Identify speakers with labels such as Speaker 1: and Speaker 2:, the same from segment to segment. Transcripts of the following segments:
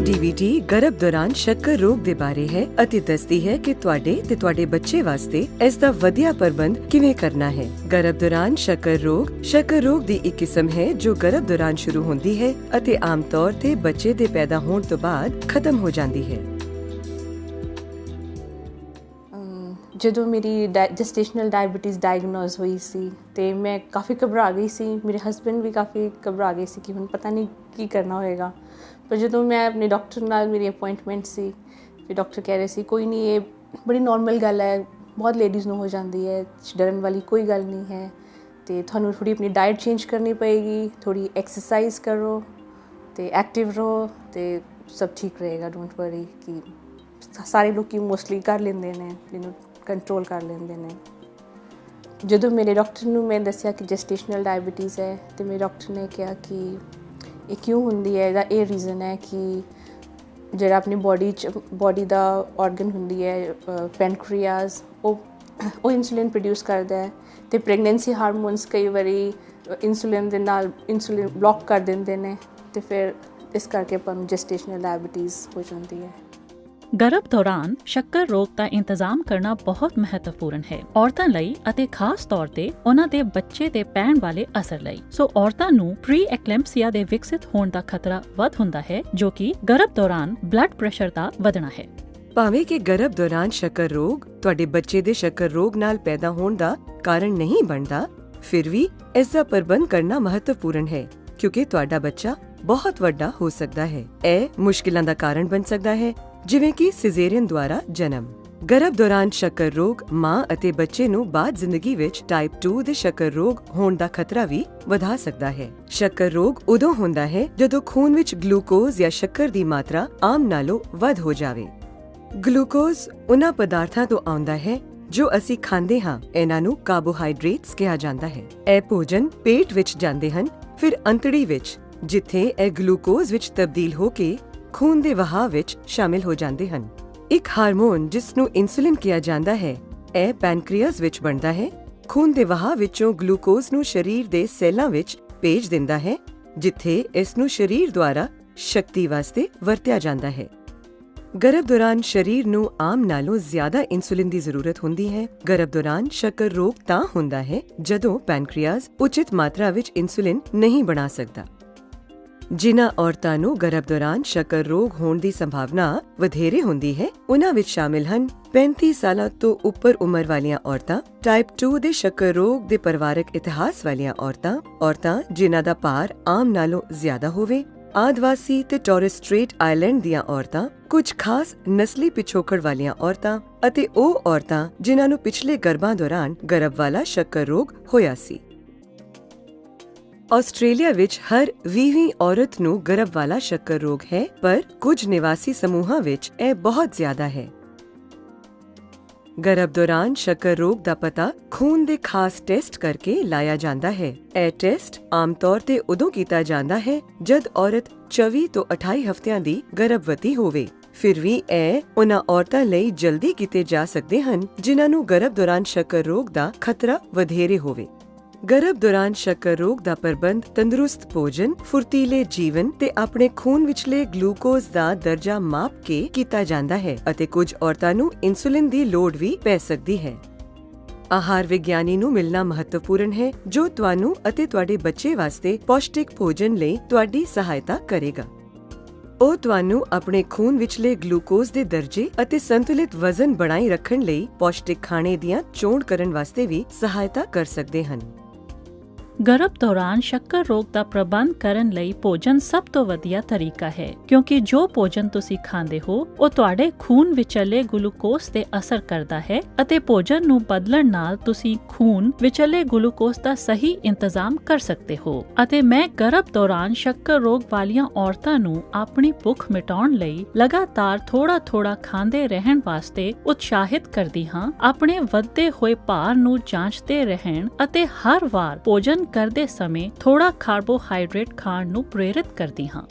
Speaker 1: ਇਹ ਡੀਵੀਡੀ ਗਰਭ ਦੌਰਾਨ ਸ਼ੱਕਰ ਰੋਗ ਦੇ ਬਾਰੇ ਹੈ ਅਤੇ ਦੱਸਦੀ ਹੈ ਕਿ ਤੁਹਾਡੇ ਤੇ ਤੁਹਾਡੇ ਬੱਚੇ ਵਾਸਤੇ ਇਸ ਦਾ ਵਧੀਆ ਪ੍ਰਬੰਧ ਕਿਵੇਂ ਕਰਨਾ ਹੈ। ਗਰਭ ਦੌਰਾਨ ਸ਼ੱਕਰ ਰੋਗ ਸ਼ੱਕਰ ਰੋਗ ਦੀ ਇੱਕ ਕਿਸਮ ਹੈ ਜੋ ਗਰਭ ਦੌਰਾਨ ਸ਼ੁਰੂ ਹੁੰਦੀ ਹੈ ਅਤੇ ਆਮ ਤੌਰ ਤੇ ਬੱਚੇ ਦੇ ਪੈਦਾ ਹੋਣ ਤੋਂ ਬਾਅਦ ਖਤਮ ਹੋ ਜਾਂਦੀ ਹੈ।
Speaker 2: ਜਦੋਂ ਮੇਰੀ ਜੈਸਟੇਸ਼ਨਲ ਡਾਇਬੀਟੀਜ਼ ਡਾਇਗਨੋਸ ਹੋਈ ਸੀ ਤੇ ਮੈਂ ਕਾਫੀ ਘਬਰਾ ਗਈ ਸੀ। ਮੇਰੇ ਹਸਬੰਡ ਵੀ ਕਾਫੀ ਘਬਰਾ ਗਏ ਸੀ ਕਿ ਹੁਣ ਪਤਾ ਨਹੀਂ ਕੀ ਕਰਨਾ ਹੋਏਗਾ। ਪਰ ਜਦੋਂ ਮੈਂ ਆਪਣੇ ਡਾਕਟਰ ਨਾਲ ਮੇਰੀ ਅਪਾਇੰਟਮੈਂਟ ਸੀ, ਫਿਰ ਡਾਕਟਰ ਕਹਿ ਰਹੇ ਸੀ, ਕੋਈ ਨਹੀਂ ਇਹ ਬੜੀ ਨਾਰਮਲ ਗੱਲ ਹੈ, ਬਹੁਤ ਲੇਡੀਜ਼ ਨੂੰ ਹੋ ਜਾਂਦੀ ਹੈ ਡਰਨ ਵਾਲੀ ਕੋਈ ਗੱਲ ਨਹੀਂ ਹੈ, ਤੇ ਤੁਹਾਨੂੰ ਥੋੜੀ ਆਪਣੀ ਡਾਈਟ ਚੇਂਜ ਕਰਨੀ ਪਏਗੀ ਥੋੜੀ ਐਕਸਰਸਾਈਜ਼ ਕਰੋ, ਤੇ ਐਕਟਿਵ ਰਹੋ, ਤੇ ਸਭ ਠੀਕ ਰਹੇਗਾ ਡੋਂਟ ਵਰੀ ਕਿ ਸਾਰੇ ਲੋਕੀ ਮੋਸਟਲੀ ਕਰ ਲੈਂਦੇ ਨੇ ਜਿਹਨੂੰ ਕੰਟਰੋਲ ਕਰ ਲੈਂਦੇ ਨੇ। ਜਦੋਂ ਮੇਰੇ ਡਾਕਟਰ ਨੂੰ ਮੈਂ ਦੱਸਿਆ ਕਿ ਜੈਸਟੇਸ਼ਨਲ ਡਾਇਬੀਟੀਜ਼ ਹੈ, ਤੇ ਮੇਰੇ ਡਾਕਟਰ ਨੇ ਕਿਹਾ ਕਿ ਇਹ ਕਿਉਂ ਹੁੰਦੀ ਹੈ ਇਹਦਾ ਇਹ ਰੀਜ਼ਨ ਹੈ ਕਿ ਜਿਹੜਾ ਆਪਣੀ ਬਾਡੀ ਚ ਬਾਡੀ ਦਾ ਆਰਗਨ ਹੁੰਦੀ ਹੈ ਪੈਨਕ੍ਰੀਆਸ ਉਹ ਉਹ ਇਨਸੂਲਿਨ ਪ੍ਰੋਡਿਊਸ ਕਰਦਾ ਹੈ ਤੇ ਪ੍ਰੈਗਨੈਂਸੀ ਹਾਰਮੋਨਸ ਕਈ ਵਾਰੀ ਇਨਸੂਲਿਨ ਦੇ ਨਾਲ ਇਨਸੂਲਿਨ ਬਲੌਕ ਕਰ ਦਿੰਦੇ ਨੇ ਤੇ ਫਿਰ ਇਸ ਕਰਕੇ ਆਪਾਂ ਨੂੰ ਜੈਸਟੇਸ਼ਨਲ ਡਾਇਬੀਟੀਜ਼ ਹੋ ਜਾਂਦੀ ਹੈ।
Speaker 3: ਗਰਭ ਦੌਰਾਨ ਸ਼ੱਕਰ ਰੋਗ ਦਾ ਇੰਤਜ਼ਾਮ ਕਰਨਾ ਬਹੁਤ ਮਹੱਤਵਪੂਰਨ ਹੈ। ਔਰਤਾਂ ਲਈ ਅਤੇ ਖਾਸ ਤੌਰ ਤੇ ਉਹਨਾਂ ਦੇ ਬੱਚੇ ਤੇ ਪੈਣ ਵਾਲੇ ਅਸਰ ਲਈ। ਸੋ ਔਰਤਾਂ ਨੂੰ ਪ੍ਰੀ ਐਕਲੈਂਪਸੀਆ ਦੇ ਵਿਕਸਿਤ ਹੋਣ ਦਾ ਖਤਰਾ ਵੱਧ ਹੁੰਦਾ ਹੈ, ਜੋ ਕਿ ਗਰਭ ਦੌਰਾਨ ਬਲੱਡ ਪ੍ਰੈਸ਼ਰ ਦਾ ਵਧਣਾ ਹੈ।
Speaker 1: ਭਾਵੇਂ ਕਿ ਗਰਭ ਦੌਰਾਨ ਸ਼ੱਕਰ ਰੋਗ ਤੁਹਾਡੇ ਬੱਚੇ ਦੇ ਸ਼ੱਕਰ ਰੋਗ ਨਾਲ ਪੈਦਾ ਹੋਣ ਦਾ ਕਾਰਨ ਨਹੀਂ ਬਣਦਾ, ਫਿਰ ਵੀ ਇਸ ਦਾ ਪ੍ਰਬੰਧ ਕਰਨਾ ਮਹੱਤਵਪੂਰਨ ਹੈ, ਕਿਉਂਕਿ ਤੁਹਾਡਾ ਬੱਚਾ ਬਹੁਤ ਵੱਡਾ ਹੋ ਸਕਦਾ ਹੈ। ਇਹ ਮੁਸ਼ਕਿਲਾਂ ਦਾ ਕਾਰਨ ਬਣ ਸਕਦਾ ਹੈ। ਜਿਵੇਂ ਕਿ ਸਿਜ਼ੇਰੀਅਨ ਦੁਆਰਾ ਜਨਮ। ਗਰਭ ਦੌਰਾਨ ਸ਼ੱਕਰ ਰੋਗ ਮਾਂ ਅਤੇ ਬੱਚੇ ਨੂੰ ਬਾਅਦ ਜ਼ਿੰਦਗੀ ਵਿੱਚ ਟਾਈਪ 2 ਦੇ ਸ਼ੱਕਰ ਰੋਗ ਹੋਣ ਦਾ ਖਤਰਾ ਵੀ ਵਧਾ ਸਕਦਾ ਹੈ। ਸ਼ੱਕਰ ਰੋਗ ਉਦੋਂ ਹੁੰਦਾ ਹੈ ਜਦੋਂ ਖੂਨ ਵਿੱਚ ਗਲੂਕੋਜ਼ ਜਾਂ ਸ਼ੱਕਰ ਦੀ ਮਾਤਰਾ ਆਮ ਨਾਲੋਂ ਵੱਧ ਹੋ ਜਾਵੇ। ਗਲੂਕੋਜ਼ ਉਹਨਾਂ ਪਦਾਰਥਾਂ ਤੋਂ ਆਉਂਦਾ ਹੈ ਜੋ ਅਸੀਂ ਖਾਂਦੇ ਹਾਂ, ਇਹਨਾਂ ਨੂੰ ਕਾਰਬੋਹਾਈਡਰੇਟਸ ਕਿਹਾ ਜਾਂਦਾ ਹੈ। ਇਹ ਭੋਜਨ ਪੇਟ ਵਿੱਚ ਜਾਂਦੇ ਹਨ, ਫਿਰ ਅੰਤੜੀ ਵਿੱਚ, ਜਿੱਥੇ ਇਹ ਗਲੂਕੋਜ਼ ਵਿੱਚ ਤਬਦੀਲ ਹੋ ਕੇ ਖੂਨ ਦੇ ਵਹਾਅ ਵਿੱਚ ਸ਼ਾਮਿਲ ਹੋ ਜਾਂਦੇ ਹਨ। ਇੱਕ ਹਾਰਮੋਨ ਜਿਸ ਨੂੰ ਇਨਸੂਲਿਨ ਕਿਹਾ ਜਾਂਦਾ ਹੈ, ਇਹ ਪੈਨਕ੍ਰੀਅਸ ਵਿੱਚ ਬਣਦਾ ਹੈ। ਖੂਨ ਦੇ ਵਹਾਅ ਵਿੱਚੋਂ ਗਲੂਕੋਜ਼ ਨੂੰ ਸਰੀਰ ਦੇ ਸੈੱਲਾਂ ਵਿੱਚ ਭੇਜ ਦਿੰਦਾ ਹੈ, ਜਿੱਥੇ ਇਸ ਨੂੰ ਸਰੀਰ ਦੁਆਰਾ ਸ਼ਕਤੀ ਵਾਸਤੇ ਵਰਤਿਆ ਜਾਂਦਾ ਹੈ। ਗਰਭ ਦੌਰਾਨ ਸਰੀਰ ਨੂੰ ਆਮ ਨਾਲੋਂ ਜ਼ਿਆਦਾ ਇਨਸੂਲਿਨ ਦੀ ਜ਼ਰੂਰਤ ਹੁੰਦੀ ਹੈ। ਗਰਭ ਦੌਰਾਨ ਸ਼ੱਕਰ ਰੋਗ ਤਾਂ ਹੁੰਦਾ ਹੈ ਜਦੋਂ ਪੈਨਕ੍ਰੀਅਸ ਉਚਿਤ ਮਾਤਰਾ ਵਿੱਚ ਇਨਸੂਲਿਨ ਨਹੀਂ ਬਣਾ ਸਕਦਾ। ਜਿਨ੍ਹਾਂ ਔਰਤਾਂ ਨੂੰ ਗਰਭ ਦੌਰਾਨ ਸ਼ੱਕਰ ਰੋਗ ਹੋਣ ਦੀ ਸੰਭਾਵਨਾ ਵਧੇਰੇ ਹੁੰਦੀ ਹੈ ਉਹਨਾਂ ਵਿੱਚ ਸ਼ਾਮਿਲ ਹਨ 35 ਸਾਲਾਂ ਤੋਂ ਉੱਪਰ ਉਮਰ ਵਾਲੀਆਂ ਔਰਤਾਂ ਟਾਈਪ 2 ਦੇ ਸ਼ੱਕਰ ਰੋਗ ਦੇ ਪਰਿਵਾਰਕ ਇਤਿਹਾਸ ਵਾਲੀਆਂ ਔਰਤਾਂ ਔਰਤਾਂ ਜਿਨ੍ਹਾਂ ਦਾ ਭਾਰ ਆਮ ਨਾਲੋਂ ਜ਼ਿਆਦਾ ਹੋਵੇ। ਆਦਿਵਾਸੀ ਤੇ ਟੋਰਸ ਸਟ੍ਰੇਟ ਆਈਲੈਂਡ ਦੀਆਂ ਔਰਤਾਂ, ਕੁਝ ਖਾਸ ਨਸਲੀ ਪਿਛੋਕੜ ਵਾਲੀਆਂ ਔਰਤਾਂ ਅਤੇ ਉਹ ਔਰਤਾਂ ਜਿਨ੍ਹਾਂ ਨੂੰ ਪਿਛਲੇ ਗਰਭਾਂ ਦੌਰਾਨ ਗਰਭ ਵਾਲਾ ਸ਼ੱਕਰ ਰੋਗ ਹੋਇਆ ਸੀ। ਆਸਟ੍ਰੇਲੀਆ ਵਿੱਚ ਹਰ 20ਵੀਂ ਔਰਤ ਨੂੰ ਗਰਭ ਵਾਲਾ ਸ਼ੱਕਰ ਰੋਗ ਹੈ, ਪਰ ਕੁਝ ਨਿਵਾਸੀ ਸਮੂਹਾਂ ਵਿੱਚ ਇਹ ਬਹੁਤ ਜ਼ਿਆਦਾ ਹੈ। ਗਰਭ ਦੌਰਾਨ ਸ਼ੱਕਰ ਰੋਗ ਦਾ ਪਤਾ ਖੂਨ ਦੇ ਖਾਸ ਟੈਸਟ ਕਰਕੇ ਲਾਇਆ ਜਾਂਦਾ ਹੈ। ਇਹ ਟੈਸਟ ਆਮ ਤੌਰ ਤੇ ਉਦੋਂ ਕੀਤਾ ਜਾਂਦਾ ਹੈ ਜਦ ਔਰਤ 24 ਤੋਂ 28 ਹਫ਼ਤਿਆਂ ਦੀ ਗਰਭਵਤੀ ਹੋਵੇ। ਫਿਰ ਵੀ ਇਹ ਉਹਨਾਂ ਔਰਤਾਂ ਲਈ ਜਲਦੀ ਕੀਤੇ ਜਾ ਸਕਦੇ ਹਨ ਜਿਨ੍ਹਾਂ ਨੂੰ ਗਰਭ ਦੌਰਾਨ ਸ਼ੱਕਰ ਰੋਗ ਦਾ ਖਤਰਾ ਵਧੇਰੇ ਹੋਵੇ। ਗਰਭ ਦੌਰਾਨ ਸ਼ੱਕਰ ਰੋਗ ਦਾ ਪ੍ਰਬੰਧ, ਤੰਦਰੁਸਤ ਭੋਜਨ, ਫੁਰਤੀਲੇ ਜੀਵਨ ਤੇ ਆਪਣੇ ਖੂਨ ਵਿਚਲੇ ਗਲੂਕੋਜ਼ ਦਾ ਦਰਜਾ ਮਾਪ ਕੇ ਕੀਤਾ ਜਾਂਦਾ ਹੈ ਅਤੇ ਕੁਝ ਔਰਤਾਂ ਨੂੰ ਇਨਸੂਲਿਨ ਦੀ ਲੋੜ ਵੀ ਪੈ ਸਕਦੀ ਹੈ। ਆਹਾਰ ਵਿਗਿਆਨੀ ਨੂੰ ਮਿਲਣਾ ਮਹੱਤਵਪੂਰਨ ਹੈ, ਜੋ ਤੁਹਾਨੂੰ ਅਤੇ ਤੁਹਾਡੇ ਬੱਚੇ ਵਾਸਤੇ ਪੌਸ਼ਟਿਕ ਭੋਜਨ ਲਈ ਤੁਹਾਡੀ ਸਹਾਇਤਾ ਕਰੇਗਾ। ਉਹ ਤੁਹਾਨੂੰ ਆਪਣੇ ਖੂਨ ਵਿਚਲੇ ਗਲੂਕੋਜ਼ ਦੇ ਦਰਜੇ ਅਤੇ ਸੰਤੁਲਿਤ ਵਜ਼ਨ ਬਣਾਈ ਰੱਖਣ ਲਈ ਪੌਸ਼ਟਿਕ ਖਾਣੇ ਦੀਆਂ ਚੋਣ ਕਰਨ ਵਾਸਤੇ ਵੀ ਸਹਾਇਤਾ ਕਰ ਸਕਦੇ ਹਨ।
Speaker 3: ਗਰਭ ਦੌਰਾਨ ਸ਼ੱਕਰ ਰੋਗ ਦਾ ਪ੍ਰਬੰਧ ਕਰਨ ਲਈ ਭੋਜਨ ਸਭ ਤੋਂ ਵਧੀਆ ਤਰੀਕਾ ਹੈ, ਕਿਉਂਕਿ ਜੋ ਭੋਜਨ ਤੁਸੀਂ ਖਾਂਦੇ ਹੋ, ਉਹ ਤੁਹਾਡੇ ਖੂਨ ਵਿਚਲੇ ਗਲੂਕੋਜ਼ ਤੇ ਅਸਰ ਕਰਦਾ ਹੈ ਅਤੇ ਭੋਜਨ ਨੂੰ ਬਦਲਣ ਨਾਲ ਤੁਸੀਂ ਖੂਨ ਵਿਚਲੇ ਗਲੂਕੋਜ਼ ਦਾ ਸਹੀ ਇੰਤਜ਼ਾਮ ਕਰ ਸਕਦੇ ਹੋ। ਅਤੇ ਮੈਂ ਗਰਭ ਦੌਰਾਨ ਸ਼ੱਕਰ ਰੋਗ ਵਾਲੀਆਂ ਔਰਤਾਂ ਨੂੰ ਆਪਣੀ ਭੁੱਖ ਮਿਟਾਉਣ ਲਈ ਲਗਾਤਾਰ ਥੋੜਾ-ਥੋੜਾ ਖਾਂਦੇ ਰਹਿਣ ਵਾਸਤੇ ਉਤਸ਼ਾਹਿਤ ਕਰਦੀ ਹਾਂ, ਆਪਣੇ ਵੱਧਦੇ ਹੋਏ ਭਾਰ ਨੂੰ ਜਾਂਚਦੇ ਰਹਿਣ ਅਤੇ ਹਰ ਵਾਰ ਭੋਜਨ ਕਰਦੇ ਸਮੇਂ ਥੋੜਾ ਕਾਰਬੋਹਾਈਡਰੇਟ ਖਾਣ ਨੂੰ ਪ੍ਰੇਰਿਤ ਕਰਦੀ ਹਾਂ।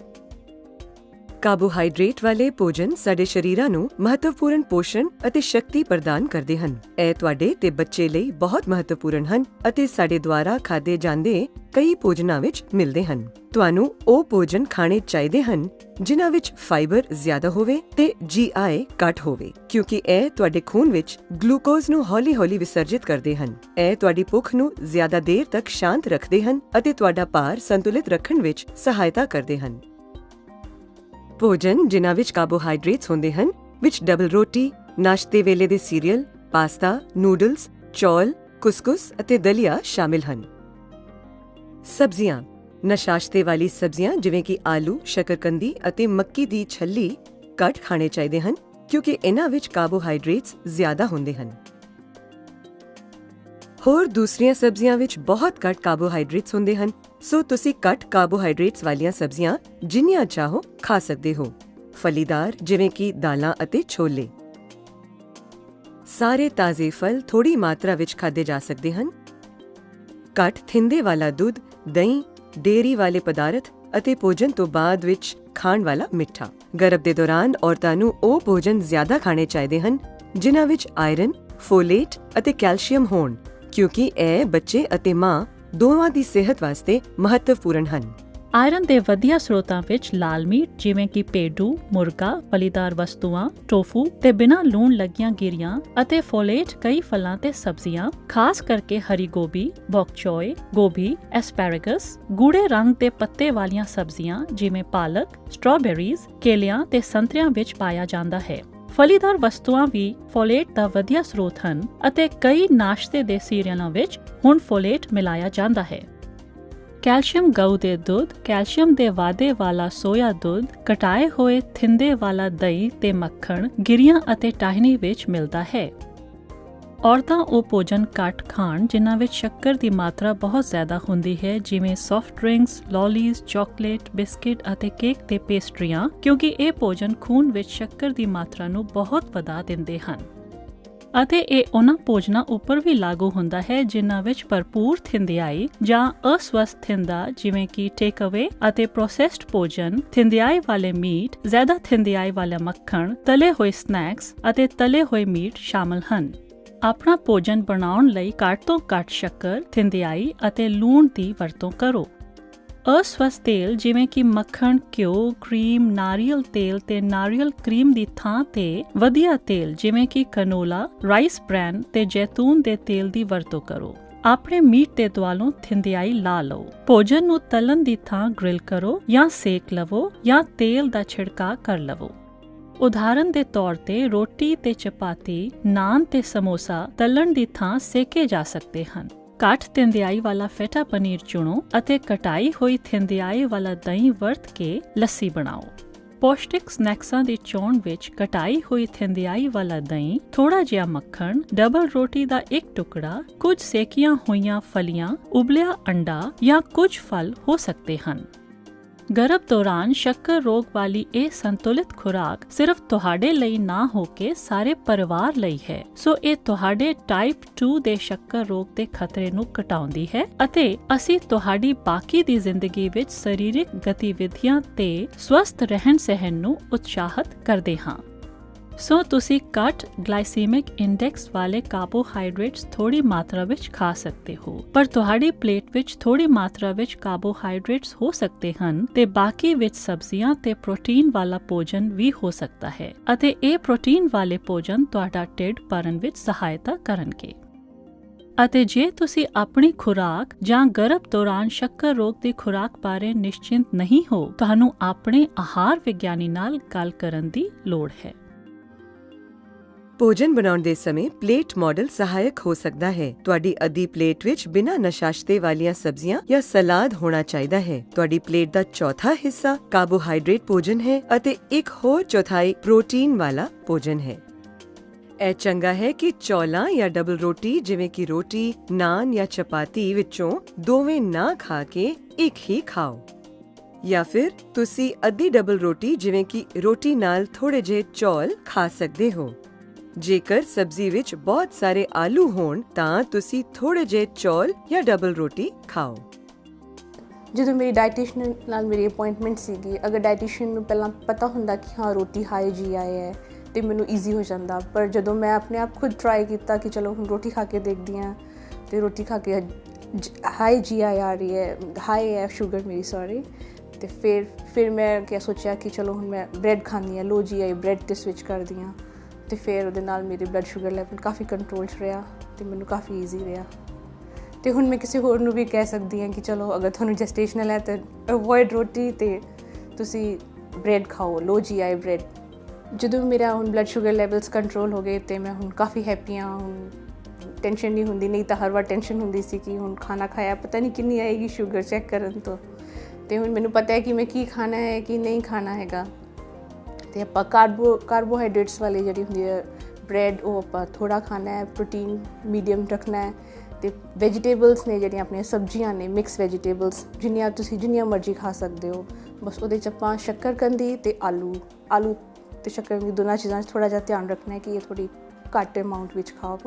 Speaker 1: ਕਾਰਬੋਹਾਈਡਰੇਟ ਵਾਲੇ ਭੋਜਨ ਸਾਡੇ ਸ਼ਰੀਰਾਂ ਨੂੰ ਮਹੱਤਵਪੂਰਨ ਪੋਸ਼ਣ ਅਤੇ ਸ਼ਕਤੀ ਪ੍ਰਦਾਨ ਕਰਦੇ ਹਨ। ਇਹ ਤੁਹਾਡੇ ਤੇ ਬੱਚੇ ਲਈ ਬਹੁਤ ਮਹੱਤਵਪੂਰਨ ਹਨ ਅਤੇ ਸਾਡੇ ਦੁਆਰਾ ਖਾਦੇ ਜਾਂਦੇ ਕਈ ਭੋਜਨਾਂ ਵਿੱਚ ਮਿਲਦੇ ਹਨ। ਤੁਹਾਨੂੰ ਉਹ ਭੋਜਨ ਖਾਣੇ ਚਾਹੀਦੇ ਹਨ ਜਿਨ੍ਹਾਂ ਵਿੱਚ ਫਾਈਬਰ ਜ਼ਿਆਦਾ ਹੋਵੇ ਤੇ ਜੀਆਈ ਘੱਟ ਹੋਵੇ, ਕਿਉਂਕਿ ਇਹ ਤੁਹਾਡੇ ਖੂਨ ਵਿੱਚ ਗਲੂਕੋਜ਼ ਨੂੰ ਹੌਲੀ-ਹੌਲੀ ਵਿਸਰਜਿਤ ਕਰਦੇ ਹਨ। ਇਹ ਤੁਹਾਡੀ ਭੁੱਖ ਨੂੰ ਜ਼ਿਆਦਾ ਦੇਰ ਤੱਕ ਸ਼ਾਂਤ ਰੱਖਦੇ ਹਨ ਅਤੇ ਤੁਹਾਡਾ ਭਾਰ ਸੰਤੁਲਿਤ ਰੱਖਣ ਵਿੱਚ ਸਹਾਇਤਾ ਕਰਦੇ ਹਨ। ਭੋਜਨ ਜਿਨ੍ਹਾਂ ਵਿੱਚ ਕਾਰਬੋਹਾਈਡਰੇਟਸ ਹੁੰਦੇ ਹਨ, ਵਿੱਚ ਡਬਲ ਰੋਟੀ, ਨਾਸ਼ਤੇ ਵੇਲੇ ਦੇ ਸੀਰੀਅਲ ਪਾਸਤਾ ਨੂਡਲਸ ਚੌਲ ਕੁਸਕੁਸ ਅਤੇ ਦਲੀਆ ਸ਼ਾਮਿਲ ਹਨ। ਸਬਜ਼ੀਆਂ, ਨਸ਼ਾਸ਼ਤੇ ਵਾਲੀ ਸਬਜ਼ੀਆਂ ਜਿਵੇਂ ਕਿ ਆਲੂ, ਸ਼ਕਰਕੰਦੀ ਅਤੇ ਮੱਕੀ ਦੀ ਛੱਲੀ ਘੱਟ ਖਾਣੇ ਚਾਹੀਦੇ ਹਨ ਕਿਉਂਕਿ ਇਹਨਾਂ ਵਿੱਚ ਕਾਰਬੋਹਾਈਡਰੇਟਸ ਜ਼ਿਆਦਾ ਹੁੰਦੇ ਹਨ। ਹੋਰ ਦੂਸਰੀਆਂ ਸਬਜ਼ੀਆਂ ਵਿੱਚ ਬਹੁਤ ਘੱਟ ਕਾਰਬੋਹਾਈਡਰੇਟਸ ਹੁੰਦੇ ਹਨ। ਸੋ ਤੁਸੀਂ ਘੱਟ ਕਾਰਬੋਹਾਈਡਰੇਟਸ ਵਾਲੀਆਂ ਸਬਜ਼ੀਆਂ ਜਿੰਨੀਆਂ ਚਾਹੋ ਖਾ ਸਕਦੇ ਹੋ। ਫਲੀਦਾਰ, ਜਿਵੇਂ ਕਿ ਦਾਲਾਂ ਅਤੇ ਛੋਲੇ। ਸਾਰੇ ਤਾਜ਼ੇ ਫਲ ਥੋੜੀ ਮਾਤਰਾ ਵਿੱਚ ਖਾਦੇ ਜਾ ਸਕਦੇ ਹਨ। ਘੱਟ ਥਿੰਦੇ ਵਾਲਾ ਦੁੱਧ, ਦਹੀਂ ਡੇਰੀ ਵਾਲੇ ਪਦਾਰਥ ਅਤੇ ਭੋਜਨ ਤੋਂ ਬਾਅਦ ਵਿੱਚ ਖਾਣ ਵਾਲਾ ਮਿੱਠਾ। ਗਰਭ ਦੇ ਦੌਰਾਨ ਔਰਤਾਂ ਨੂੰ ਉਹ ਭੋਜਨ ਜ਼ਿਆਦਾ ਖਾਣੇ ਚਾਹੀਦੇ ਹਨ, ਜਿਨ੍ਹਾਂ ਵਿੱਚ ਆਇਰਨ, ਫੋਲੇਟ ਅਤੇ ਕੈਲਸ਼ੀਅਮ ਹੋਣ। ਕਿਉਂਕਿ ਇਹ ਬੱਚੇ ਅਤੇ ਮਾਂ ਦੋਵਾਂ ਦੀ ਸਿਹਤ ਵਾਸਤੇ ਮਹੱਤਵਪੂਰਨ ਹਨ।
Speaker 3: ਆਇਰਨ ਦੇ ਵਧੀਆ ਸਰੋਤਾਂ ਵਿੱਚ ਲਾਲ ਮੀਟ, ਜਿਵੇਂ ਕਿ ਪੇਡੂ, ਮੁਰਗਾ, ਫਲੀਦਾਰ ਵਸਤੂਆਂ, ਟੋਫੂ ਤੇ ਬਿਨਾਂ ਲੂਣ ਲੱਗੀਆਂ ਗਿਰੀਆਂ ਅਤੇ ਫੋਲੇਟ ਕਈ ਫਲਾਂ ਤੇ ਸਬਜ਼ੀਆਂ, ਖਾਸ ਕਰਕੇ ਹਰੀ ਗੋਭੀ ਬੌਕਚੋਏ ਗੋਭੀ, ਐਸਪੈਰਾਗਸ, ਗੂੜੇ ਰੰਗ ਦੇ ਪੱਤੇ ਵਾਲੀਆਂ ਸਬਜ਼ੀਆਂ ਜਿਵੇਂ ਪਾਲਕ, ਸਟ੍ਰਾਬੇਰੀਜ਼, ਕੇਲਿਆਂ ਤੇ ਸੰਤਰਿਆਂ ਵਿੱਚ ਪਾਇਆ ਜਾਂਦਾ ਹੈ। ਫਲੀਦਾਰ ਵਸਤੂਆਂ ਵੀ ਫੋਲੇਟ ਦਾ ਵਧੀਆ ਸਰੋਤ ਹਨ ਅਤੇ ਕਈ ਨਾਸ਼ਤੇ ਦੇ ਸੀਰੀਅਲਾਂ ਵਿੱਚ ਹੁਣ ਫੋਲੇਟ ਮਿਲਾਇਆ ਜਾਂਦਾ ਹੈ। ਕੈਲਸ਼ੀਅਮ ਗਊ ਦੇ ਦੁੱਧ, ਕੈਲਸ਼ੀਅਮ ਦੇ ਵਾਧੇ ਵਾਲਾ ਸੋਇਆ ਦੁੱਧ, ਕਟਾਏ ਹੋਏ ਥਿੰਦੇ ਵਾਲਾ ਦਹੀਂ ਤੇ ਮੱਖਣ, ਗਿਰੀਆਂ ਅਤੇ ਟਾਹਣੀ ਵਿੱਚ ਮਿਲਦਾ ਹੈ। ਔਰਤਾਂ ਉਹ ਭੋਜਨ ਘੱਟ ਖਾਣ ਜਿਨ੍ਹਾਂ ਵਿੱਚ ਸ਼ੱਕਰ ਦੀ ਮਾਤਰਾ ਬਹੁਤ ਜ਼ਿਆਦਾ ਹੁੰਦੀ ਹੈ, ਜਿਵੇਂ soft drinks lollies chocolate biscuit ਅਤੇ ਕੇਕ ਤੇ ਪੇਸਟਰੀਆਂ ਕਿਉਂਕਿ ਇਹ ਭੋਜਨ ਖੂਨ ਵਿੱਚ ਸ਼ੱਕਰ ਦੀ ਮਾਤਰਾ ਨੂੰ ਬਹੁਤ ਵਧਾ ਦਿੰਦੇ ਹਨ। ਅਤੇ ਇਹ ਉਹਨਾਂ ਭੋਜਨਾਂ ਉੱਪਰ ਵੀ ਲਾਗੂ ਹੁੰਦਾ ਹੈ, ਜਿਨ੍ਹਾਂ ਵਿੱਚ ਭਰਪੂਰ ਥਿੰਦਿਆਈ ਜਾਂ ਅਸਵਸਥ ਥਿੰਦਾ, ਜਿਵੇਂ ਕਿ ਟੇਕ ਅਵੇ ਅਤੇ ਪ੍ਰੋਸੈਸਡ ਭੋਜਨ, ਥਿੰਦਿਆਈ ਵਾਲੇ ਮੀਟ, ਜ਼ਿਆਦਾ ਥਿੰਦਿਆਈ ਵਾਲਾ ਮੱਖਣ, ਤਲੇ ਹੋਏ ਸਨੈਕਸ ਅਤੇ ਤਲੇ ਹੋਏ ਮੀਟ ਸ਼ਾਮਲ ਹਨ। ਆਪਣਾ ਭੋਜਨ ਬਣਾਉਣ ਲਈ ਘੱਟ ਤੋਂ ਘੱਟ ਸ਼ੱਕਰ, ਥਿੰਦਿਆਈ ਅਤੇ ਲੂਣ ਦੀ ਵਰਤੋਂ ਕਰੋ। ਅਸਵਸਥ ਤੇਲ ਜਿਵੇਂ ਕਿ ਮੱਖਣ, ਘਿਓ, ਕਰੀਮ, ਨਾਰੀਅਲ ਤੇਲ ਤੇ ਨਾਰੀਅਲ ਕਰੀਮ ਦੀ ਥਾਂ ਤੇ ਵਧੀਆ ਤੇਲ ਜਿਵੇਂ ਕਿ ਕਨੋਲਾ, ਰਾਈਸ ਬ੍ਰੈਨ ਤੇ ਜੈਤੂਨ ਦੇ ਤੇਲ ਦੀ ਵਰਤੋਂ ਕਰੋ। ਆਪਣੇ ਮੀਟ ਦੇ ਦੁਆਲੋਂ ਥਿੰਦਿਆਈ ਲਾ ਲਓ। ਭੋਜਨ ਨੂੰ ਤਲਣ ਦੀ ਥਾਂ ਗ੍ਰਿਲ ਕਰੋ ਜਾਂ ਸੇਕ ਲਵੋ ਜਾਂ ਤੇਲ ਦਾ ਛਿੜਕਾ ਕਰ ਲਵੋ। ਉਦਾਹਰਨ ਦੇ ਤੌਰ ਤੇ ਰੋਟੀ ਤੇ ਚਪਾਤੀ, ਨਾਨ ਤੇ ਸਮੋਸਾ ਤਲਣ ਦੀ ਥਾਂ ਸੇਕੇ ਜਾ ਸਕਦੇ ਹਨ। ਘੱਟ ਥਿੰਦਿਆਈ ਵਾਲਾ ਫੇਟਾ ਪਨੀਰ ਚੁਣੋ ਅਤੇ ਕਟਾਈ ਹੋਈ ਥਿੰਦਿਆਈ ਵਾਲਾ ਦਹੀਂ ਵਰਤ ਕੇ ਲੱਸੀ ਬਣਾਓ। ਪੌਸ਼ਟਿਕ ਸਨੈਕਸਾਂ ਦੀ ਚੋਣ ਵਿੱਚ ਕਟਾਈ ਹੋਈ ਥਿੰਦਿਆਈ ਵਾਲਾ ਦਹੀਂ ਥੋੜਾ ਜਿਹਾ ਮੱਖਣ, ਡਬਲ ਰੋਟੀ ਦਾ ਇੱਕ ਟੁਕੜਾ, ਕੁਝ ਸੇਕੀਆਂ ਹੋਈਆਂ ਫਲੀਆਂ, ਉਬਲਿਆ ਅੰਡਾ ਜਾਂ ਕੁਝ ਫਲ ਹੋ ਸਕਦੇ ਹਨ। ਗਰਭ ਦੌਰਾਨ ਸ਼ੱਕਰ ਰੋਗ ਵਾਲੀ ਇਹ ਸੰਤੁਲਿਤ ਖੁਰਾਕ ਸਿਰਫ ਤੁਹਾਡੇ ਲਈ ਨਾ ਹੋ ਕੇ ਸਾਰੇ ਪਰਿਵਾਰ ਲਈ ਹੈ। ਸੋ ਇਹ ਤੁਹਾਡੇ ਟਾਈਪ 2 ਦੇ ਸ਼ੱਕਰ ਰੋਗ ਦੇ ਖਤਰੇ ਨੂੰ ਘਟਾਉਂਦੀ ਹੈ ਅਤੇ ਅਸੀਂ ਤੁਹਾਡੀ ਬਾਕੀ ਦੀ ਜ਼ਿੰਦਗੀ ਵਿੱਚ ਸਰੀਰਕ ਗਤੀਵਿਧੀਆਂ ਤੇ ਸਵਸਥ ਰਹਿਣ ਸਹਿਣ ਨੂੰ ਉਤਸ਼ਾਹਤ ਕਰਦੇ ਹਾਂ। ਸੋ ਤੁਸੀਂ ਘੱਟ ਗਲਾਈਸੀਮਿਕ ਇੰਡੈਕਸ ਵਾਲੇ ਕਾਰਬੋਹਾਈਡਰੇਟਸ ਥੋੜੀ ਮਾਤਰਾ ਵਿੱਚ ਖਾ ਸਕਦੇ ਹੋ। ਪਰ ਤੁਹਾਡੀ ਪਲੇਟ ਵਿੱਚ ਥੋੜੀ ਮਾਤਰਾ ਵਿੱਚ ਕਾਰਬੋਹਾਈਡਰੇਟਸ ਹੋ ਸਕਦੇ ਹਨ ਤੇ ਬਾਕੀ ਵਿੱਚ ਸਬਜ਼ੀਆਂ ਤੇ ਪ੍ਰੋਟੀਨ ਵਾਲਾ ਭੋਜਨ ਵੀ ਹੋ ਸਕਦਾ ਹੈ ਅਤੇ ਇਹ ਪ੍ਰੋਟੀਨ ਵਾਲੇ ਭੋਜਨ ਤੁਹਾਡਾ ਢਿੱਡ ਭਰਨ ਵਿੱਚ ਸਹਾਇਤਾ ਕਰਨਗੇ। ਅਤੇ ਜੇ ਤੁਸੀਂ ਆਪਣੀ ਖੁਰਾਕ ਜਾਂ ਗਰਭ ਦੌਰਾਨ ਸ਼ੱਕਰ ਰੋਗ ਦੀ ਖੁਰਾਕ ਬਾਰੇ ਨਿਸ਼ਚਿੰਤ ਨਹੀਂ ਹੋ, ਤੁਹਾਨੂੰ ਆਪਣੇ ਆਹਾਰ ਵਿਗਿਆਨੀ ਨਾਲ ਗੱਲ ਕਰਨ ਦੀ ਲੋੜ ਹੈ।
Speaker 1: ਭੋਜਨ ਬਣਾਉਣ ਦੇ ਸਮੇਂ ਪਲੇਟ ਮਾਡਲ ਸਹਾਇਕ ਹੋ ਸਕਦਾ ਹੈ। ਤੁਹਾਡੀ ਅੱਧੀ ਪਲੇਟ ਵਿੱਚ ਬਿਨਾਂ ਨਸ਼ਾਸ਼ਤੇ ਵਾਲੀਆਂ ਸਬਜ਼ੀਆਂ ਜਾਂ ਸਲਾਦ ਹੋਣਾ ਚਾਹੀਦਾ ਹੈ। ਤੁਹਾਡੀ ਪਲੇਟ ਦਾ ਚੌਥਾ ਹਿੱਸਾ ਕਾਰਬੋਹਾਈਡਰੇਟ ਭੋਜਨ ਹੈ ਅਤੇ ਇੱਕ ਹੋਰ ਚੌਥਾਈ ਪ੍ਰੋਟੀਨ ਵਾਲਾ ਭੋਜਨ ਹੈ। ਇਹ ਚੰਗਾ ਹੈ ਕਿ ਚੌਲਾਂ ਜਾਂ ਡਬਲ ਰੋਟੀ ਜਿਵੇਂ ਕਿ ਰੋਟੀ, ਨਾਨ ਜਾਂ ਚਪਾਤੀ ਵਿੱਚੋਂ ਦੋਵੇਂ ਨਾ ਖਾ ਕੇ ਇੱਕ ਹੀ ਖਾਓ। ਜਾਂ ਫਿਰ ਤੁਸੀਂ ਅੱਧੀ ਡਬਲ ਰੋਟੀ ਜਿਵੇਂ ਕਿ ਰੋਟੀ ਨਾਲ ਥੋੜੇ ਜਿਹੇ ਚੌਲ ਖਾ ਸਕਦੇ ਹੋ। ਜੇਕਰ ਸਬਜ਼ੀ ਵਿੱਚ ਬਹੁਤ ਸਾਰੇ ਆਲੂ ਹੋਣ, ਤਾਂ ਤੁਸੀਂ ਥੋੜੇ ਜਿਹੇ ਚੌਲ ਜਾਂ ਡਬਲ ਰੋਟੀ ਖਾਓ।
Speaker 2: ਜਦੋਂ ਮੇਰੀ ਡਾਈਟੀਸ਼ੀਅਨ ਨਾਲ ਮੇਰੀ ਅਪਾਇੰਟਮੈਂਟ ਸੀਗੀ, ਅਗਰ ਡਾਈਟੀਸ਼ੀਅਨ ਨੂੰ ਪਹਿਲਾਂ ਪਤਾ ਹੁੰਦਾ ਕਿ ਹਾਂ, ਰੋਟੀ ਹਾਈ ਜੀ ਆਈ ਹੈ, ਤੇ ਮੈਨੂੰ ਈਜ਼ੀ ਹੋ ਜਾਂਦਾ। ਪਰ ਜਦੋਂ ਮੈਂ ਆਪਣੇ ਆਪ ਖੁਦ ਟਰਾਈ ਕੀਤਾ ਕਿ ਚਲੋ ਹੁਣ ਰੋਟੀ ਖਾ ਕੇ ਦੇਖਦੀ ਹਾਂ, ਤੇ ਰੋਟੀ ਖਾ ਕੇ ਹਾਈ ਜੀ ਆ ਰਹੀ ਹੈ ਹਾਈ ਹੈ ਸ਼ੂਗਰ ਮੇਰੀ ਸੌਰੀ ਤੇ ਫਿਰ ਫਿਰ ਮੈਂ ਕਿਹਾ ਸੋਚਿਆ ਕਿ ਚਲੋ ਹੁਣ ਮੈਂ ਬ੍ਰੈਡ ਖਾਂਦੀ ਹਾਂ ਲੋ ਜੀ ਬ੍ਰੈਡ ਤੇ ਸਵਿਚ ਕਰਦੀ ਹਾਂ। ਤੇ ਫਿਰ ਉਹਦੇ ਨਾਲ ਮੇਰੇ ਬਲੱਡ ਸ਼ੂਗਰ ਲੈਵਲ ਕਾਫੀ ਕੰਟਰੋਲ 'ਚ ਰਿਹਾ ਤੇ ਮੈਨੂੰ ਕਾਫੀ ਈਜ਼ੀ ਰਿਹਾ। ਤੇ ਹੁਣ ਮੈਂ ਕਿਸੇ ਹੋਰ ਨੂੰ ਵੀ ਕਹਿ ਸਕਦੀ ਹਾਂ ਕਿ ਚਲੋ ਅਗਰ ਤੁਹਾਨੂੰ ਜੈਸਟੇਸ਼ਨਲ ਹੈ ਤਾਂ ਅਵੋਇਡ ਰੋਟੀ ਤੇ ਤੁਸੀਂ ਬ੍ਰੈਡ ਖਾਓ ਲੋ ਜੀ ਆਈ ਬ੍ਰੈਡ ਜਦੋਂ ਮੇਰਾ ਹੁਣ ਬਲੱਡ ਸ਼ੂਗਰ ਲੈਵਲਸ ਕੰਟਰੋਲ ਹੋ ਗਏ ਤੇ ਮੈਂ ਹੁਣ ਕਾਫੀ ਹੈਪੀ ਹਾਂ, ਹੁਣ ਟੈਨਸ਼ਨ ਨਹੀਂ ਹੁੰਦੀ, ਨਹੀਂ ਤਾਂ ਹਰ ਵਾਰ ਟੈਨਸ਼ਨ ਹੁੰਦੀ ਸੀ ਕਿ ਹੁਣ ਖਾਣਾ ਖਾਇਆ, ਪਤਾ ਨਹੀਂ ਕਿੰਨੀ ਆਏਗੀ ਸ਼ੂਗਰ ਚੈੱਕ ਕਰਨ ਤੋਂ। ਤੇ ਹੁਣ ਮੈਨੂੰ ਪਤਾ ਹੈ ਕਿ ਮੈਂ ਕੀ ਖਾਣਾ ਹੈ, ਕੀ ਨਹੀਂ ਖਾਣਾ ਹੈਗਾ। ਤੇ ਆਪਾਂ ਕਾਰਬੋ ਕਾਰਬੋਹਾਈਡਰੇਟਸ ਵਾਲੀ ਜਿਹੜੀ ਹੁੰਦੀ ਹੈ ਬ੍ਰੈਡ ਉਹ ਆਪਾਂ ਥੋੜਾ ਖਾਣਾ ਹੈ ਪ੍ਰੋਟੀਨ ਮੀਡੀਅਮ ਰੱਖਣਾ ਹੈ ਤੇ ਵੈਜੀਟੇਬਲਸ ਨੇ ਜਿਹੜੀਆਂ ਆਪਣੀਆਂ ਸਬਜ਼ੀਆਂ ਨੇ ਮਿਕਸ ਵੈਜੀਟੇਬਲਸ ਜਿੰਨੀਆਂ ਤੁਸੀਂ ਜਿੰਨੀਆਂ ਮਰਜ਼ੀ ਖਾ ਸਕਦੇ ਹੋ। ਬਸ ਉਹਦੇ ਚ ਆਪਾਂ ਸ਼ੱਕਰਕੰਦੀ ਤੇ ਆਲੂ ਆਲੂ ਤੇ ਸ਼ੱਕਰਕੰਦੀ ਦੋਨਾਂ ਚੀਜ਼ਾਂ 'ਚ ਥੋੜਾ ਜਿਹਾ ਧਿਆਨ ਰੱਖਣਾ ਹੈ ਕਿ ਇਹ ਥੋੜੀ ਘੱਟ ਅਮਾਉਂਟ ਵਿੱਚ ਖਾਓ।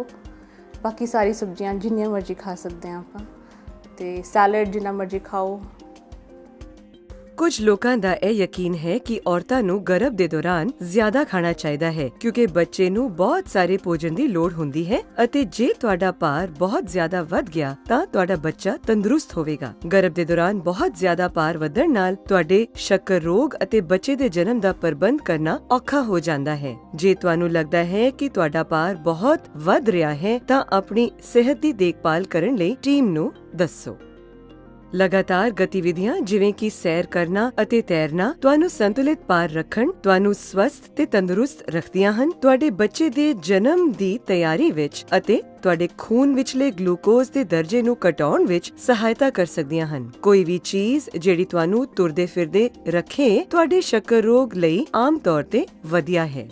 Speaker 2: ਬਾਕੀ ਸਾਰੀ ਸਬਜ਼ੀਆਂ ਜਿੰਨੀਆਂ ਮਰਜ਼ੀ ਖਾ ਸਕਦੇ ਆ ਆਪਾਂ ਤੇ ਸੈਲਡ ਜਿੰਨਾ ਮਰਜ਼ੀ ਖਾਓ
Speaker 1: ਕੁਝ ਲੋਕਾਂ ਦਾ ਇਹ ਯਕੀਨ ਹੈ ਕਿ ਔਰਤਾਂ ਨੂੰ ਗਰਭ ਦੇ ਦੌਰਾਨ ਜ਼ਿਆਦਾ ਖਾਣਾ ਚਾਹੀਦਾ ਹੈ, ਕਿਉਂਕਿ ਬੱਚੇ ਨੂੰ ਬਹੁਤ ਸਾਰੇ ਭੋਜਨ ਦੀ ਲੋੜ ਹੁੰਦੀ ਹੈ ਅਤੇ ਜੇ ਤੁਹਾਡਾ ਭਾਰ ਬਹੁਤ ਜ਼ਿਆਦਾ ਵੱਧ ਗਿਆ ਤਾਂ ਤੁਹਾਡਾ ਬੱਚਾ ਤੰਦਰੁਸਤ ਹੋਵੇਗਾ। ਗਰਭ ਦੇ ਦੌਰਾਨ ਬਹੁਤ ਜ਼ਿਆਦਾ ਭਾਰ ਵਧਣ ਨਾਲ ਤੁਹਾਡੇ ਸ਼ੱਕਰ ਰੋਗ ਅਤੇ ਬੱਚੇ ਦੇ ਜਨਮ ਦਾ ਪ੍ਰਬੰਧ ਕਰਨਾ ਔਖਾ ਹੋ ਜਾਂਦਾ ਹੈ। ਜੇ ਤੁਹਾਨੂੰ ਲੱਗਦਾ ਹੈ ਕਿ ਤੁਹਾਡਾ ਭਾਰ ਬਹੁਤ ਵੱਧ ਰਿਹਾ ਹੈ ਤਾਂ ਆਪਣੀ ਸਿਹਤ ਦੀ ਦੇਖਭਾਲ ਕਰਨ ਲਈ ਟੀਮ ਨੂੰ ਦੱਸੋ। ਲਗਾਤਾਰ ਗਤੀਵਿਧੀਆਂ ਜਿਵੇਂ ਕਿ ਸੈਰ ਕਰਨਾ ਅਤੇ ਤੈਰਨਾ, ਤੁਹਾਨੂੰ ਸੰਤੁਲਿਤ ਭਾਰ ਰੱਖਣ, ਤੁਹਾਨੂੰ ਸਵਸਥ ਤੇ ਤੰਦਰੁਸਤ ਰੱਖਦੀਆਂ ਹਨ। ਤੁਹਾਡੇ ਬੱਚੇ ਦੇ ਜਨਮ ਦੀ ਤਿਆਰੀ ਵਿੱਚ ਅਤੇ ਤੁਹਾਡੇ ਖੂਨ ਵਿਚਲੇ ਗਲੂਕੋਜ਼ ਦੇ ਦਰਜੇ ਨੂੰ ਘਟਾਉਣ ਵਿੱਚ ਸਹਾਇਤਾ ਕਰ ਸਕਦੀਆਂ ਹਨ। ਕੋਈ ਵੀ ਚੀਜ਼ ਜਿਹੜੀ ਤੁਹਾਨੂੰ ਤੁਰਦੇ ਫਿਰਦੇ ਰੱਖੇ, ਤੁਹਾਡੇ ਸ਼ੱਕਰ ਰੋਗ ਲਈ ਆਮ ਤੌਰ ਤੇ ਵਧੀਆ ਹੈ।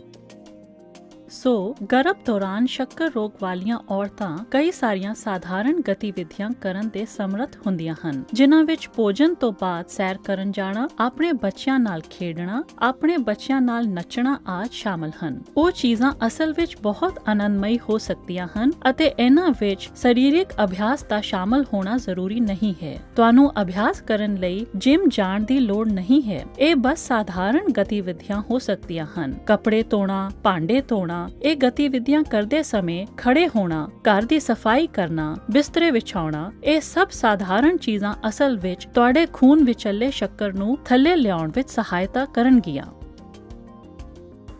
Speaker 3: ਸੋ ਗਰਭ ਦੌਰਾਨ ਸ਼ੱਕਰ ਰੋਗ ਵਾਲੀਆਂ ਔਰਤਾਂ ਕਈ ਸਾਰੀਆਂ ਸਾਧਾਰਨ ਗਤੀਵਿਧੀਆਂ ਕਰਨ ਦੇ ਸਮਰੱਥ ਹੁੰਦੀਆਂ ਹਨ, ਜਿਨ੍ਹਾਂ ਵਿੱਚ ਭੋਜਨ ਤੋਂ ਬਾਅਦ ਸੈਰ ਕਰਨ ਜਾਣਾ, ਆਪਣੇ ਬੱਚਿਆਂ ਨਾਲ ਖੇਡਣਾ, ਆਪਣੇ ਬੱਚਿਆਂ ਨਾਲ ਨੱਚਣਾ ਆਦਿ ਸ਼ਾਮਲ ਹਨ। ਉਹ ਚੀਜ਼ਾਂ ਅਸਲ ਵਿੱਚ ਬਹੁਤ ਆਨੰਦਮਈ ਹੋ ਸਕਦੀਆਂ ਹਨ ਅਤੇ ਇਹਨਾਂ ਵਿੱਚ ਸਰੀਰਕ ਅਭਿਆਸ ਦਾ ਸ਼ਾਮਲ ਹੋਣਾ ਜ਼ਰੂਰੀ ਨਹੀਂ ਹੈ। ਤੁਹਾਨੂੰ ਅਭਿਆਸ ਕਰਨ ਲਈ ਜਿਮ ਜਾਣ ਦੀ ਲੋੜ ਨਹੀਂ ਹੈ। ਇਹ ਬਸ ਸਾਧਾਰਨ ਗਤੀਵਿਧੀਆਂ ਹੋ ਸਕਦੀਆਂ ਹਨ। ਕੱਪੜੇ ਧੋਣਾ, ਭਾਂਡੇ ਧੋਣਾ ਇਹ ਗਤੀਵਿਧੀਆਂ ਕਰਦੇ ਸਮੇਂ ਖੜੇ ਹੋਣਾ, ਘਰ ਦੀ ਸਫ਼ਾਈ ਕਰਨਾ, ਬਿਸਤਰੇ ਵਿਛਾਉਣਾ, ਇਹ ਸਭ ਸਾਧਾਰਨ ਚੀਜ਼ਾਂ ਅਸਲ ਵਿੱਚ ਤੁਹਾਡੇ ਖੂਨ ਵਿਚਲੇ ਸ਼ੱਕਰ ਨੂੰ ਥੱਲੇ ਲਿਆਉਣ ਵਿੱਚ ਸਹਾਇਤਾ ਕਰਨਗੀਆਂ।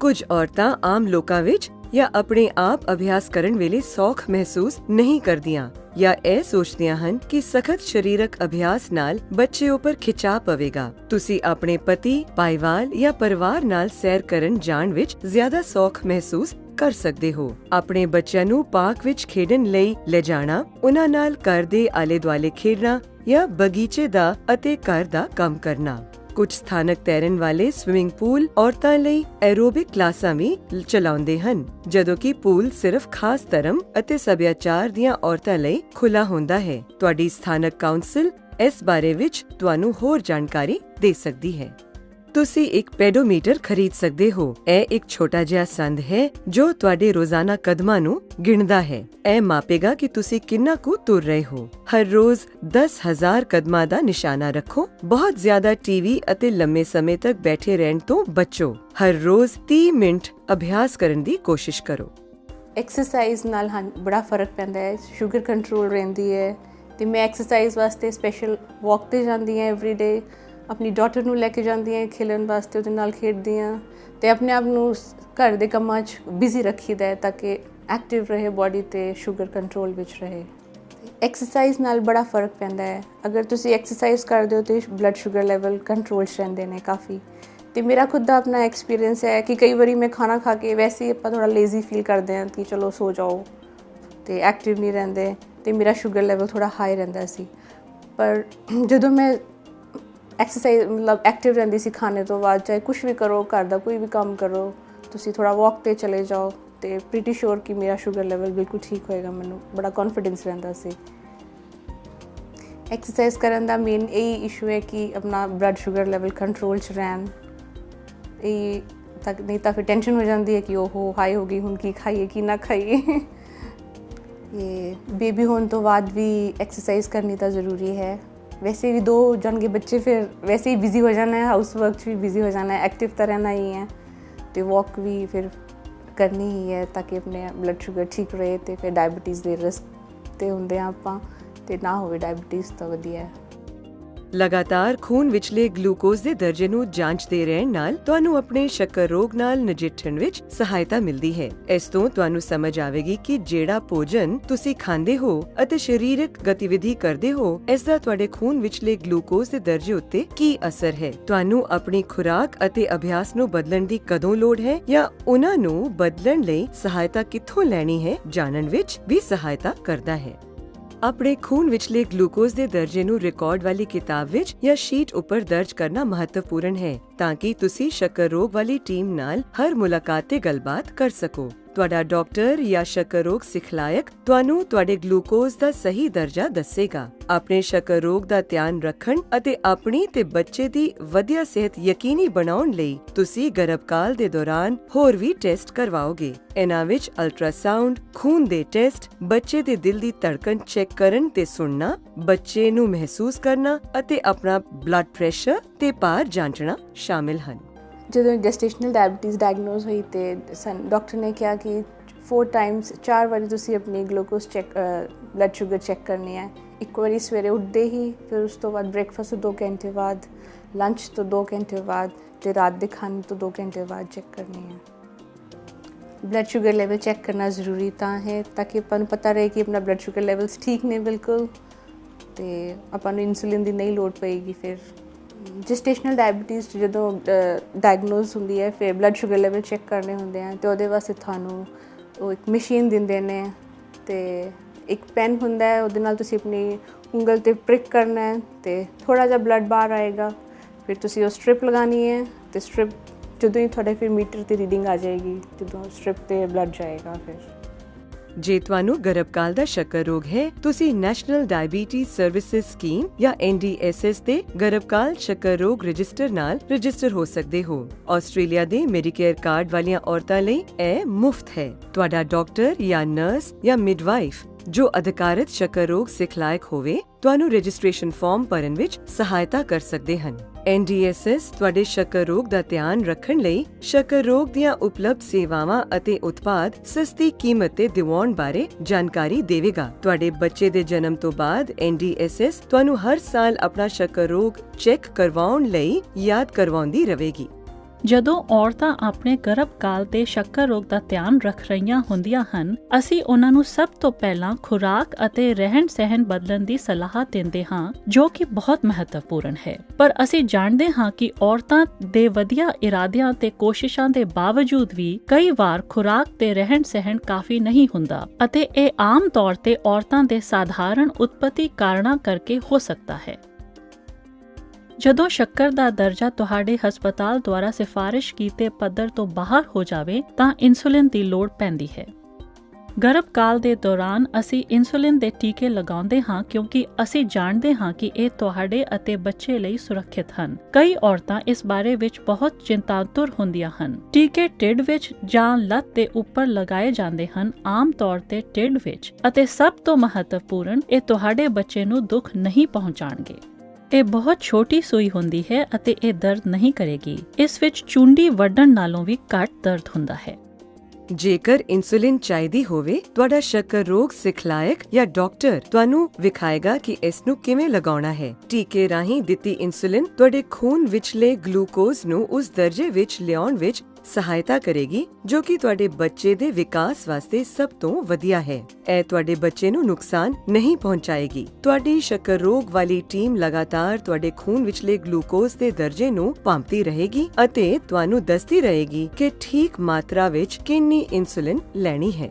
Speaker 1: ਕੁਝ ਔਰਤਾਂ ਆਮ ਲੋਕਾਂ ਵਿੱਚ ਜਾਂ ਆਪਣੇ ਆਪ ਅਭਿਆਸ ਕਰਨ ਵੇਲੇ ਸੌਖ ਮਹਿਸੂਸ ਨਹੀਂ ਕਰਦੀਆਂ, ਜਾਂ ਇਹ ਸੋਚਦੀਆਂ ਹਨ ਕਿ ਸਖਤ ਸਰੀਰਕ ਅਭਿਆਸ ਨਾਲ ਬੱਚੇ ਉੱਪਰ ਖਿਚਾ ਪਵੇਗਾ। ਤੁਸੀਂ ਆਪਣੇ ਪਤੀ, ਭਾਈਵਾਲ ਜਾਂ ਪਰਿਵਾਰ ਨਾਲ ਸੈਰ ਕਰਨ ਜਾਣ ਵਿੱਚ ਜ਼ਿਆਦਾ ਸੌਖ ਮਹਿਸੂਸ ਕਰ ਸਕਦੇ ਹੋ। ਆਪਣੇ ਬੱਚਿਆਂ ਨੂੰ ਪਾਰਕ ਵਿੱਚ ਖੇਡਣ ਲਈ ਲਿਜਾਣਾ ਉਹਨਾਂ ਨਾਲ ਘਰ ਦੇ ਆਲੇ-ਦੁਆਲੇ ਖੇਡਣਾ ਜਾਂ ਬਗੀਚੇ ਦਾ ਅਤੇ ਘਰ ਦਾ ਕੰਮ ਕਰਨਾ। ਕੁਝ ਸਥਾਨਕ ਤੈਰਨ ਵਾਲੇ ਸਵਿਮਿੰਗ ਪੂਲ ਔਰਤਾਂ ਲਈ ਐਰੋਬਿਕ ਕਲਾਸਾਂ ਵੀ ਚਲਾਉਂਦੇ ਹਨ, ਜਦੋਂ ਕਿ ਪੂਲ ਸਿਰਫ ਖਾਸ ਧਰਮ ਅਤੇ ਸੱਭਿਆਚਾਰ ਦੀਆਂ ਔਰਤਾਂ ਲਈ ਖੁੱਲਾ ਹੁੰਦਾ ਹੈ। ਤੁਹਾਡੀ ਸਥਾਨਕ ਕਾਉਂਸਲ ਇਸ ਬਾਰੇ ਵਿੱਚ ਤੁਹਾਨੂੰ ਹੋਰ ਜਾਣਕਾਰੀ ਦੇ ਸਕਦੀ ਹੈ। ਤੁਸੀਂ ਇੱਕ ਪੈਡੋਮੀਟਰ ਖਰੀਦ ਸਕਦੇ ਹੋ। ਇਹ ਇੱਕ ਛੋਟਾ ਜਿਹਾ ਸੰਦ ਹੈ, ਜੋ ਤੁਹਾਡੇ ਰੋਜ਼ਾਨਾ ਕਦਮਾਂ ਨੂੰ ਗਿਣਦਾ ਹੈ। ਇਹ ਮਾਪੇਗਾ ਕਿ ਤੁਸੀਂ ਕਿੰਨਾ ਕੁ ਤੁਰ ਰਹੇ ਹੋ। ਹਰ ਰੋਜ਼ 10000 ਕਦਮਾਂ ਦਾ ਨਿਸ਼ਾਨਾ ਰੱਖੋ। ਬਹੁਤ ਜ਼ਿਆਦਾ ਟੀਵੀ ਅਤੇ ਲੰਮੇ ਸਮੇਂ ਤੱਕ ਬੈਠੇ ਰਹਿਣ ਤੋਂ ਬਚੋ। ਹਰ ਰੋਜ਼ 30 ਮਿੰਟ ਅਭਿਆਸ ਕਰਨ ਦੀ ਕੋਸ਼ਿਸ਼ ਕਰੋ।
Speaker 2: ਐਕਸਰਸਾਈਜ਼ ਨਾਲ ਬੜਾ ਫ਼ਰਕ ਪੈਂਦਾ ਹੈ। ਸ਼ੂਗਰ ਕੰਟਰੋਲ ਰਹਿੰਦੀ ਹੈ। ਤੇ ਮੈਂ ਐਕਸਰਸਾਈਜ਼ ਵਾਸਤੇ ਸਪੈਸ਼ਲ ਵਾਕ ਤੇ ਜਾਂਦੀ ਹਾਂ ਡੇ ਆਪਣੀ ਡਾਟਰ ਨੂੰ ਲੈ ਕੇ ਜਾਂਦੀ ਹਾਂ ਖੇਲਣ ਵਾਸਤੇ ਉਹਦੇ ਨਾਲ ਖੇਡਦੀ ਹਾਂ ਤੇ ਆਪਣੇ ਆਪ ਨੂੰ ਘਰ ਦੇ ਕੰਮਾਂ 'ਚ ਬਿਜ਼ੀ ਰੱਖੀਦਾ ਹੈ ਤਾਂ ਕਿ ਐਕਟਿਵ ਰਹੇ ਬਾਡੀ ਤੇ ਸ਼ੂਗਰ ਕੰਟਰੋਲ ਵਿੱਚ ਰਹੇ। ਐਕਸਰਸਾਈਜ਼ ਨਾਲ ਬੜਾ ਫ਼ਰਕ ਪੈਂਦਾ ਹੈ। ਅਗਰ ਤੁਸੀਂ ਐਕਸਰਸਾਈਜ਼ ਕਰਦੇ ਹੋ ਤੇ ਬਲੱਡ ਸ਼ੂਗਰ ਲੈਵਲ ਕੰਟਰੋਲ 'ਚ ਰਹਿੰਦੇ ਨੇ ਕਾਫੀ। ਤੇ ਮੇਰਾ ਖੁਦ ਦਾ ਆਪਣਾ ਐਕਸਪੀਰੀਅੰਸ ਹੈ ਕਿ ਕਈ ਵਾਰੀ ਮੈਂ ਖਾਣਾ ਖਾ ਕੇ ਵੈਸੇ ਹੀ ਆਪਾਂ ਥੋੜਾ ਲੇਜ਼ੀ ਫੀਲ ਕਰਦੇ ਹਾਂ ਕਿ ਚਲੋ ਸੋ ਜਾਓ ਤੇ ਐਕਟਿਵ ਨਹੀਂ ਰਹਿੰਦੇ ਤੇ ਮੇਰਾ ਸ਼ੂਗਰ ਲੈਵਲ ਥੋੜਾ ਹਾਈ ਰਹਿੰਦਾ ਸੀ। ਪਰ ਜਦੋਂ ਮੈਂ ਐਕਸਰਸਾਈਜ਼ ਮਤਲਬ ਐਕਟਿਵ ਰਹਿੰਦੀ ਸੀ ਖਾਣੇ ਤੋਂ ਬਾਅਦ, ਚਾਹੇ ਕੁਝ ਵੀ ਕਰੋ, ਘਰ ਦਾ ਕੋਈ ਵੀ ਕੰਮ ਕਰੋ, ਤੁਸੀਂ ਥੋੜਾ ਵਾਕ ਤੇ ਚਲੇ ਜਾਓ ਤੇ ਪ੍ਰੀਟੀ ਸ਼ੋਰ ਕਿ ਮੇਰਾ ਸ਼ੂਗਰ ਲੈਵਲ ਬਿਲਕੁਲ ਠੀਕ ਹੋਏਗਾ ਮੈਨੂੰ, ਬੜਾ ਕੌਨਫੀਡੈਂਸ ਰਹਿੰਦਾ ਸੀ। ਐਕਸਰਸਾਈਜ਼ ਕਰਨ ਦਾ ਮੇਨ ਇਹ ਇਸ਼ੂ ਹੈ ਕਿ ਆਪਣਾ ਬਲੱਡ ਸ਼ੂਗਰ ਲੈਵਲ ਕੰਟਰੋਲ 'ਚ ਰਹਿਣ। ਇਹ ਤੱਕ ਨਹੀਂ ਤਾਂ ਫਿਰ ਟੈਨਸ਼ਨ ਹੋ ਜਾਂਦੀ ਹੈ ਕਿ ਉਹ ਹਾਈ ਹੋ ਗਈ, ਹੁਣ ਕੀ ਖਾਈਏ, ਕੀ ਨਾ ਖਾਈਏ। ਇਹ ਬੇਬੀ ਹੋਣ ਤੋਂ ਬਾਅਦ ਵੀ ਐਕਸਰਸਾਈਜ਼ ਕਰਨੀ ਤਾਂ ਜ਼ਰੂਰੀ ਹੈ। ਵੈਸੇ ਵੀ ਦੋ ਜਾਣਗੇ ਬੱਚੇ ਫਿਰ ਵੈਸੇ ਹੀ ਬਿਜ਼ੀ ਹੋ ਜਾਣਾ ਹੈ ਹਾਊਸ ਵਰਕ 'ਚ ਵੀ ਬਿਜ਼ੀ ਹੋ ਜਾਣਾ ਹੈ ਐਕਟਿਵ ਤਾਂ ਰਹਿਣਾ ਹੀ ਹੈ ਤੇ ਵਾਕ ਵੀ ਫਿਰ ਕਰਨੀ ਹੀ ਹੈ ਤਾਂ ਕਿ ਆਪਣੇ ਬਲੱਡ ਸ਼ੂਗਰ ਠੀਕ ਰਹੇ ਤੇ ਫਿਰ ਡਾਇਬੀਟੀਜ਼ ਦੇ ਰਿਸਕ ਤੇ ਹੁੰਦੇ ਆ ਆਪਾਂ ਤੇ ਨਾ ਹੋਵੇ ਡਾਇਬੀਟੀਜ਼ ਤਾਂ ਵਧੀਆ ਹੈ
Speaker 1: ਲਗਾਤਾਰ ਖੂਨ ਵਿਚਲੇ ਗਲੂਕੋਜ਼ ਦੇ ਦਰਜੇ ਨੂੰ ਜਾਂਚਦੇ ਰਹਿਣ ਨਾਲ ਤੁਹਾਨੂੰ ਆਪਣੇ ਸ਼ੱਕਰ ਰੋਗ ਨਾਲ ਨਜਿੱਠਣ ਵਿੱਚ ਸਹਾਇਤਾ ਮਿਲਦੀ ਹੈ। ਇਸ ਤੋਂ ਤੁਹਾਨੂੰ ਸਮਝ ਆਵੇਗੀ ਕਿ ਜਿਹੜਾ ਭੋਜਨ ਤੁਸੀਂ ਖਾਂਦੇ ਹੋ ਅਤੇ ਸਰੀਰਕ ਗਤੀਵਿਧੀ ਕਰਦੇ ਹੋ, ਇਸ ਦਾ ਤੁਹਾਡੇ ਖੂਨ ਵਿਚਲੇ ਗਲੂਕੋਜ਼ ਦੇ ਦਰਜੇ ਉੱਤੇ ਕੀ ਅਸਰ ਹੈ? ਤੁਹਾਨੂੰ ਆਪਣੀ ਖੁਰਾਕ ਅਤੇ ਅਭਿਆਸ ਨੂੰ ਬਦਲਣ ਦੀ ਕਦੋਂ ਲੋੜ ਹੈ ਜਾਂ ਉਹਨਾਂ ਨੂੰ ਬਦਲਣ ਲਈ ਸਹਾਇਤਾ ਕਿੱਥੋਂ ਲੈਣੀ ਹੈ, ਜਾਣਨ ਵਿੱਚ ਵੀ ਸਹਾਇਤਾ ਕਰਦਾ ਹੈ। ਆਪਣੇ ਖੂਨ ਵਿਚਲੇ ਗਲੂਕੋਜ਼ ਦੇ ਦਰਜੇ ਨੂੰ ਰਿਕਾਰਡ ਵਾਲੀ ਕਿਤਾਬ ਵਿੱਚ ਜਾਂ ਸ਼ੀਟ ਉੱਪਰ ਦਰਜ ਕਰਨਾ ਮਹੱਤਵਪੂਰਨ ਹੈ ਤਾਂ ਕਿ ਤੁਸੀਂ ਸ਼ੱਕਰ ਰੋਗ ਵਾਲੀ ਟੀਮ ਨਾਲ ਹਰ ਮੁਲਾਕਾਤ ਤੇ ਗੱਲਬਾਤ ਕਰ ਸਕੋ। ਤੁਹਾਡਾ ਡਾਕਟਰ ਜਾਂ ਸ਼ੱਕਰ ਰੋਗ ਸਿਖਲਾਇਕ ਤੁਹਾਨੂੰ ਤੁਹਾਡੇ ਗਲੂਕੋਜ਼ ਦਾ ਸਹੀ ਦਰਜਾ ਦੱਸੇਗਾ। ਆਪਣੇ ਸ਼ੱਕਰ ਰੋਗ ਦਾ ਧਿਆਨ ਰੱਖਣ ਅਤੇ ਆਪਣੀ ਤੇ ਬੱਚੇ ਦੀ ਵਧੀਆ ਸਿਹਤ ਯਕੀਨੀ ਬਣਾਉਣ ਲਈ ਤੁਸੀਂ ਗਰਭਕਾਲ ਦੇ ਦੌਰਾਨ ਹੋਰ ਵੀ ਟੈਸਟ ਕਰਵਾਓਗੇ। ਇਹਨਾਂ ਵਿੱਚ ਅਲਟਰਾਸਾਊਂਡ, ਖੂਨ ਦੇ ਟੈਸਟ, ਬੱਚੇ ਦੇ ਦਿਲ ਦੀ ਧੜਕਣ ਚੈੱਕ ਕਰਨ ਤੇ ਸੁਣਨਾ, ਬੱਚੇ ਨੂੰ ਮਹਿਸੂਸ ਕਰਨਾ ਅਤੇ ਆਪਣਾ ਬਲੱਡ ਪ੍ਰੈਸ਼ਰ ਤੇ ਭਾਰ ਜਾਂਚਣਾ ਸ਼ਾਮਿਲ ਹਨ।
Speaker 2: ਜਦੋਂ ਜੈਸਟੇਸ਼ਨਲ ਡਾਇਬੀਟੀਜ਼ ਡਾਇਗਨੋਸ ਹੋਈ ਤੇ ਸਨ ਡਾਕਟਰ ਨੇ ਕਿਹਾ ਕਿ 4 ਟਾਈਮਸ ਚਾਰ ਵਾਰੀ ਤੁਸੀਂ ਆਪਣੀ glucose check blood sugar check ਕਰਨੀ ਹੈ। ਇੱਕ ਵਾਰੀ ਸਵੇਰੇ ਉੱਠਦੇ ਹੀ, ਫਿਰ ਉਸ ਤੋਂ ਬਾਅਦ ਬ੍ਰੇਕਫਾਸਟ ਤੋਂ 2 ਘੰਟੇ ਬਾਅਦ ਲੰਚ ਤੋਂ 2 ਘੰਟੇ ਬਾਅਦ, ਤੇ ਰਾਤ ਦੇ ਖਾਣੇ ਤੋਂ 2 ਘੰਟੇ ਬਾਅਦ ਚੈੱਕ ਕਰਨੀ ਹੈ। ਬਲੱਡ ਸ਼ੂਗਰ ਲੈਵਲ ਚੈੱਕ ਕਰਨਾ ਜ਼ਰੂਰੀ ਤਾਂ ਹੈ, ਤਾਂ ਕਿ ਆਪਾਂ ਨੂੰ ਪਤਾ ਰਹੇ ਕਿ ਆਪਣਾ ਬਲੱਡ ਸ਼ੂਗਰ ਲੈਵਲਸ ਠੀਕ ਨੇ ਬਿਲਕੁਲ, ਤੇ ਆਪਾਂ ਨੂੰ ਇਨਸੂਲਿਨ ਦੀ ਨਹੀਂ ਲੋੜ ਪਏਗੀ ਫਿਰ। ਜੈਸਟੇਸ਼ਨਲ ਡਾਇਬੀਟੀਜ਼ ਜਦੋਂ ਡਾਇਗਨੋਸ ਹੁੰਦੀ ਹੈ, ਫਿਰ ਬਲੱਡ ਸ਼ੂਗਰ ਲੈਵਲ ਚੈੱਕ ਕਰਨੇ ਹੁੰਦੇ ਆ, ਤੇ ਉਹਦੇ ਵਾਸਤੇ ਤੁਹਾਨੂੰ ਉਹ ਇੱਕ ਮਸ਼ੀਨ ਦਿੰਦੇ ਨੇ, ਤੇ ਇੱਕ ਪੈਨ ਹੁੰਦਾ ਹੈ, ਉਹਦੇ ਨਾਲ ਤੁਸੀਂ ਆਪਣੀ ਉਂਗਲ ਤੇ ਪ੍ਰਿਕ ਕਰਨਾ ਹੈ, ਤੇ ਥੋੜਾ ਜਿਹਾ ਬਲੱਡ ਬਾਹਰ ਆਏਗਾ, ਫਿਰ ਤੁਸੀਂ ਉਹ ਸਟ੍ਰਿਪ ਲਗਾਣੀ ਹੈ, ਤੇ ਸਟ੍ਰਿਪ ਜਦੋਂ ਹੀ ਤੁਹਾਡੇ ਫਿਰ ਮੀਟਰ ਤੇ ਰੀਡਿੰਗ ਆ ਜਾਏਗੀ, ਜਦੋਂ ਸਟ੍ਰਿਪ ਤੇ ਬਲੱਡ ਜਾਏਗਾ ਫਿਰ।
Speaker 1: ਜੇ ਤੁਹਾਨੂੰ ਗਰਭਕਾਲ ਦਾ ਸ਼ੱਕਰ ਰੋਗ ਹੈ, ਤੁਸੀਂ ਨੈਸ਼ਨਲ ਡਾਇਬੀਟੀਜ਼ ਸਰਵਿਸਿਜ਼ ਸਕੀਮ ਜਾਂ NDSS ਦੇ ਗਰਭਕਾਲ ਸ਼ੱਕਰ ਰੋਗ ਰਜਿਸਟਰ ਨਾਲ ਰਜਿਸਟਰ ਹੋ ਸਕਦੇ ਹੋ। ਆਸਟ੍ਰੇਲੀਆ ਦੇ ਮੈਡੀਕੇਅਰ ਕਾਰਡ ਵਾਲੀਆਂ ਔਰਤਾਂ ਲਈ ਇਹ ਮੁਫਤ ਹੈ। ਤੁਹਾਡਾ ਡਾਕਟਰ ਜਾਂ ਨਰਸ ਜਾਂ ਮਿਡਵਾਈਫ ਜੋ ਅਧਿਕਾਰਤ ਸ਼ੱਕਰ ਰੋਗ ਸਿਖਲਾਇਕ ਹੋਵੇ, ਤੁਹਾਨੂੰ ਰਜਿਸਟ੍ਰੇਸ਼ਨ ਫਾਰਮ ਭਰਨ ਵਿੱਚ ਸਹਾਇਤਾ ਕਰ ਸਕਦੇ ਹਨ। NDSS ਤੁਹਾਡੇ ਸ਼ੱਕਰ ਰੋਗ ਦਾ ਧਿਆਨ ਰੱਖਣ ਲਈ ਸ਼ੱਕਰ ਰੋਗ ਦੀਆਂ ਉਪਲਬਧ ਸੇਵਾਵਾਂ ਅਤੇ ਉਤਪਾਦ ਸਸਤੀ ਕੀਮਤ ਤੇ ਦਿਵਾਉਣ ਬਾਰੇ ਜਾਣਕਾਰੀ ਦੇਵੇਗਾ। ਤੁਹਾਡੇ ਬੱਚੇ ਦੇ ਜਨਮ ਤੋਂ ਬਾਅਦ NDSS ਤੁਹਾਨੂੰ ਹਰ ਸਾਲ ਆਪਣਾ ਸ਼ੱਕਰ ਰੋਗ ਚੈੱਕ ਕਰਵਾਉਣ ਲਈ ਯਾਦ ਕਰਵਾਉਂਦੀ ਰਹੇਗੀ।
Speaker 3: ਜਦੋਂ ਔਰਤਾਂ ਆਪਣੇ ਗਰਭ ਕਾਲ ਤੇ ਸ਼ੱਕਰ ਰੋਗ ਦਾ ਧਿਆਨ ਰੱਖ ਰਹੀਆਂ ਹੁੰਦੀਆਂ ਹਨ, ਅਸੀਂ ਉਹਨਾਂ ਨੂੰ ਸਭ ਤੋਂ ਪਹਿਲਾਂ ਖੁਰਾਕ ਅਤੇ ਰਹਿਣ-ਸਹਿਣ ਬਦਲਣ ਦੀ ਸਲਾਹ ਦਿੰਦੇ ਹਾਂ, ਜੋ ਕਿ ਬਹੁਤ ਮਹੱਤਵਪੂਰਨ ਹੈ। ਪਰ ਅਸੀਂ ਜਾਣਦੇ ਹਾਂ ਕਿ ਔਰਤਾਂ ਦੇ ਵਧੀਆ ਇਰਾਦਿਆਂ ਤੇ ਕੋਸ਼ਿਸ਼ਾਂ ਦੇ ਬਾਵਜੂਦ ਵੀ ਕਈ ਵਾਰ ਖੁਰਾਕ ਤੇ ਰਹਿਣ-ਸਹਿਣ ਕਾਫੀ ਨਹੀਂ ਹੁੰਦਾ ਅਤੇ ਇਹ ਆਮ ਤੌਰ ਤੇ ਔਰਤਾਂ ਦੇ ਸਾਧਾਰਨ ਉਤਪਤੀ ਕਾਰਨਾਂ ਕਰਕੇ ਹੋ ਸਕਦਾ ਹੈ। ਜਦੋਂ ਸ਼ੱਕਰ ਦਾ ਦਰਜਾ ਤੁਹਾਡੇ ਹਸਪਤਾਲ ਦੁਆਰਾ ਸਿਫਾਰਿਸ਼ ਕੀਤੇ ਪੱਧਰ ਤੋਂ ਬਾਹਰ ਹੋ ਜਾਵੇ ਤਾਂ ਇਨਸੂਲਿਨ ਦੀ ਲੋੜ ਪੈਂਦੀ ਹੈ। ਗਰਭਕਾਲ ਦੇ ਦੌਰਾਨ ਅਸੀਂ ਇਨਸੂਲਿਨ ਦੇ ਟੀਕੇ ਲਗਾਉਂਦੇ ਹਾਂ ਕਿਉਂਕਿ ਅਸੀਂ ਜਾਣਦੇ ਹਾਂ ਕਿ ਇਹ ਤੁਹਾਡੇ ਅਤੇ ਬੱਚੇ ਲਈ ਸੁਰੱਖਿਅਤ ਹਨ। ਕਈ ਔਰਤਾਂ ਇਸ ਬਾਰੇ ਵਿੱਚ ਬਹੁਤ ਚਿੰਤਾਤੁਰ ਹੁੰਦੀਆਂ ਹਨ। ਟੀਕੇ ਢਿੱਡ ਵਿੱਚ ਜਾਂ ਲੱਤ ਦੇ ਉੱਪਰ ਲਗਾਏ ਜਾਂਦੇ ਹਨ ਆਮ ਤੌਰ ਤੇ ਢਿੱਡ ਵਿੱਚ ਅਤੇ ਸਭ ਤੋਂ ਮਹੱਤਵਪੂਰਨ ਇਹ ਤੁਹਾਡੇ ਬੱਚੇ ਨੂੰ ਦੁੱਖ ਨਹੀਂ ਪਹੁੰਚਾਣਗੇ ਇਹ ਬਹੁਤ ਛੋਟੀ ਸੂਈ ਹੁੰਦੀ ਹੈ ਅਤੇ ਇਹ ਦਰਦ ਨਹੀਂ ਕਰੇਗੀ। ਇਸ ਵਿੱਚ ਚੁੰਡੀ ਵੱਢਣ ਨਾਲੋਂ ਵੀ ਘੱਟ ਦਰਦ ਹੁੰਦਾ ਹੈ।
Speaker 1: ਜੇਕਰ ਇਨਸੂਲਿਨ ਚਾਹੀਦੀ ਹੋਵੇ, ਤੁਹਾਡਾ ਸ਼ੱਕਰ ਰੋਗ ਸਿਖਲਾਇਕ ਜਾਂ ਡਾਕਟਰ ਤੁਹਾਨੂੰ ਵਿਖਾਏਗਾ ਕਿ ਇਸ ਨੂੰ ਕਿਵੇਂ ਲਗਾਉਣਾ ਹੈ। ਟੀਕੇ ਰਾਹੀਂ ਦਿੱਤੀ ਇਨਸੂਲਿਨ ਤੁਹਾਡੇ ਖੂਨ ਵਿਚਲੇ ਗਲੂਕੋਜ਼ ਨੂੰ ਉਸ ਦਰਜੇ ਵਿੱਚ ਲਿਆਉਣ ਵਿੱਚ ਸਹਾਇਤਾ ਕਰੇਗੀ, ਜੋ ਕਿ ਤੁਹਾਡੇ ਬੱਚੇ ਦੇ ਵਿਕਾਸ ਵਾਸਤੇ ਸਭ ਤੋਂ ਵਧੀਆ ਹੈ। ਇਹ ਤੁਹਾਡੇ ਬੱਚੇ ਨੂੰ ਨੁਕਸਾਨ ਨਹੀਂ ਪਹੁੰਚਾਏਗੀ। ਤੁਹਾਡੀ ਸ਼ੱਕਰ ਰੋਗ ਵਾਲੀ ਟੀਮ ਲਗਾਤਾਰ ਤੁਹਾਡੇ ਖੂਨ ਵਿਚਲੇ ਗਲੂਕੋਜ਼ ਦੇ ਦਰਜੇ ਨੂੰ ਭਾਂਪਦੀ ਰਹੇਗੀ ਅਤੇ ਤੁਹਾਨੂੰ ਦੱਸਦੀ ਰਹੇਗੀ ਕਿ ਠੀਕ ਮਾਤਰਾ ਵਿੱਚ ਕਿੰਨੀ ਇਨਸੂਲਿਨ ਲੈਣੀ ਹੈ।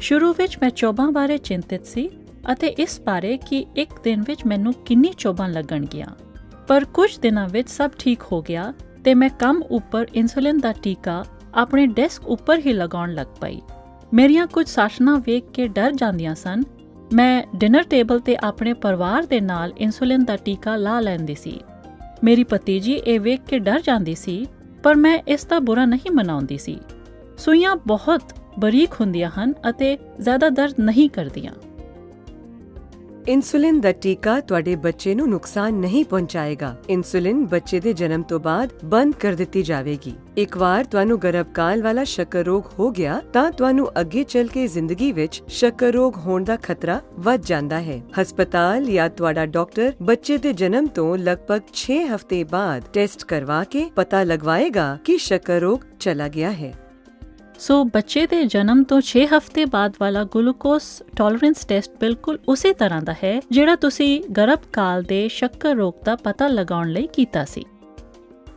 Speaker 3: ਸ਼ੁਰੂ ਵਿੱਚ ਮੈਂ ਚੋਬਾਂ ਬਾਰੇ ਚਿੰਤਿਤ ਸੀ ਅਤੇ ਇਸ ਬਾਰੇ ਕਿ ਇੱਕ ਦਿਨ ਵਿੱਚ ਮੈਨੂੰ ਕਿੰਨੀ ਚੋਬਾਂ ਲੱਗਣਗੀਆਂ। ਪਰ ਕੁਝ ਦਿਨਾਂ ਵਿੱਚ ਸਭ ਠੀਕ ਹੋ ਗਿਆ ਤੇ ਮੈਂ ਕੰਮ ਉੱਪਰ ਇਨਸੂਲਿਨ ਦਾ ਟੀਕਾ ਆਪਣੇ ਡੈਸਕ ਉੱਪਰ ਹੀ ਲਗਾਉਣ ਲੱਗ ਪਈ। ਮੇਰੀਆਂ ਕੁਝ ਸਾਸ਼ਨਾਂ ਵੇਖ ਕੇ ਡਰ ਜਾਂਦੀਆਂ ਸਨ। ਮੈਂ ਡਿਨਰ ਟੇਬਲ ਤੇ ਆਪਣੇ ਪਰਿਵਾਰ ਦੇ ਨਾਲ ਇਨਸੂਲਿਨ ਦਾ ਟੀਕਾ ਲਾ ਲੈਂਦੀ ਸੀ। ਮੇਰੀ ਭਤੀਜੀ ਇਹ ਵੇਖ ਕੇ ਡਰ ਜਾਂਦੀ ਸੀ, ਪਰ ਮੈਂ ਇਸ ਦਾ ਬੁਰਾ ਨਹੀਂ ਮਨਾਉਂਦੀ ਸੀ। ਸੂਈਆਂ ਬਹੁਤ ਬਰੀਕ ਹੁੰਦੀਆਂ ਹਨ ਅਤੇ ਜ਼ਿਆਦਾ ਦਰਦ ਨਹੀਂ ਕਰਦੀਆਂ।
Speaker 1: ਇਨਸੂਲਿਨ ਦਾ ਟੀਕਾ ਤੁਹਾਡੇ ਬੱਚੇ ਨੂੰ ਨੁਕਸਾਨ ਨਹੀਂ ਪਹੁੰਚਾਏਗਾ। ਇਨਸੂਲਿਨ ਬੱਚੇ ਦੇ ਜਨਮ ਤੋਂ ਬਾਅਦ ਬੰਦ ਕਰ ਦਿੱਤੀ ਜਾਵੇਗੀ। ਇੱਕ ਵਾਰ ਤੁਹਾਨੂੰ ਗਰਭਕਾਲ ਵਾਲਾ ਸ਼ੱਕਰ ਰੋਗ ਹੋ ਗਿਆ, ਤਾਂ ਤੁਹਾਨੂੰ ਅੱਗੇ ਚੱਲ ਕੇ ਜ਼ਿੰਦਗੀ ਵਿੱਚ ਸ਼ੱਕਰ ਰੋਗ ਹੋਣ ਦਾ ਖਤਰਾ ਵੱਧ ਜਾਂਦਾ ਹੈ। ਹਸਪਤਾਲ ਜਾਂ ਤੁਹਾਡਾ ਡਾਕਟਰ ਬੱਚੇ ਦੇ ਜਨਮ ਤੋਂ ਲਗਭਗ 6 ਹਫ਼ਤੇ ਬਾਅਦ ਟੈਸਟ ਕਰਵਾ ਕੇ ਪਤਾ ਲਗਵਾਏਗਾ ਕਿ ਸ਼ੱਕਰ ਰੋਗ ਚਲਾ ਗਿਆ ਹੈ।
Speaker 3: ਸੋ ਬੱਚੇ ਦੇ ਜਨਮ ਤੋਂ 6 ਹਫ਼ਤੇ ਬਾਅਦ ਵਾਲਾ ਗਲੂਕੋਸ ਟੋਲਰੈਂਸ ਟੈਸਟ ਬਿਲਕੁਲ ਉਸੇ ਤਰ੍ਹਾਂ ਦਾ ਹੈ, ਜਿਹੜਾ ਤੁਸੀਂ ਗਰਭ ਕਾਲ ਦੇ ਸ਼ੱਕਰ ਰੋਗ ਦਾ ਪਤਾ ਲਗਾਉਣ ਲਈ ਕੀਤਾ ਸੀ।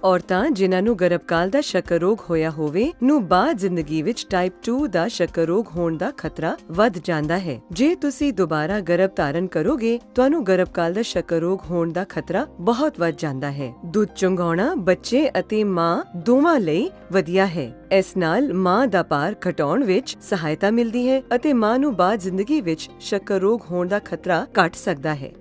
Speaker 1: ਔਰਤਾਂ ਜਿਨ੍ਹਾਂ ਨੂੰ ਗਰਭਕਾਲ ਦਾ ਸ਼ੱਕਰ ਰੋਗ ਹੋਇਆ ਹੋਵੇ, ਨੂੰ ਬਾਅਦ ਜ਼ਿੰਦਗੀ ਵਿੱਚ ਟਾਈਪ 2 ਦਾ ਸ਼ੱਕਰ ਰੋਗ ਹੋਣ ਦਾ ਖਤਰਾ ਵੱਧ ਜਾਂਦਾ ਹੈ। ਜੇ ਤੁਸੀਂ ਦੁਬਾਰਾ ਗਰਭ ਧਾਰਨ ਕਰੋਗੇ, ਤੁਹਾਨੂੰ ਗਰਭਕਾਲ ਦਾ ਸ਼ੱਕਰ ਰੋਗ ਹੋਣ ਦਾ ਖਤਰਾ ਬਹੁਤ ਵੱਧ ਜਾਂਦਾ ਹੈ। ਦੁੱਧ ਚੁੰਘਾਉਣਾ ਬੱਚੇ ਅਤੇ ਮਾਂ ਦੋਵਾਂ ਲਈ ਵਧੀਆ ਹੈ। ਇਸ ਨਾਲ ਮਾਂ ਦਾ ਭਾਰ ਘਟਾਉਣ ਵਿੱਚ ਸਹਾਇਤਾ ਮਿਲਦੀ ਹੈ ਅਤੇ ਮਾਂ ਨੂੰ ਬਾਅਦ ਜ਼ਿੰਦਗੀ ਵਿੱਚ ਸ਼ੱਕਰ ਰੋਗ ਹੋਣ ਦਾ ਖਤਰਾ ਘਟ ਸਕਦਾ ਹੈ।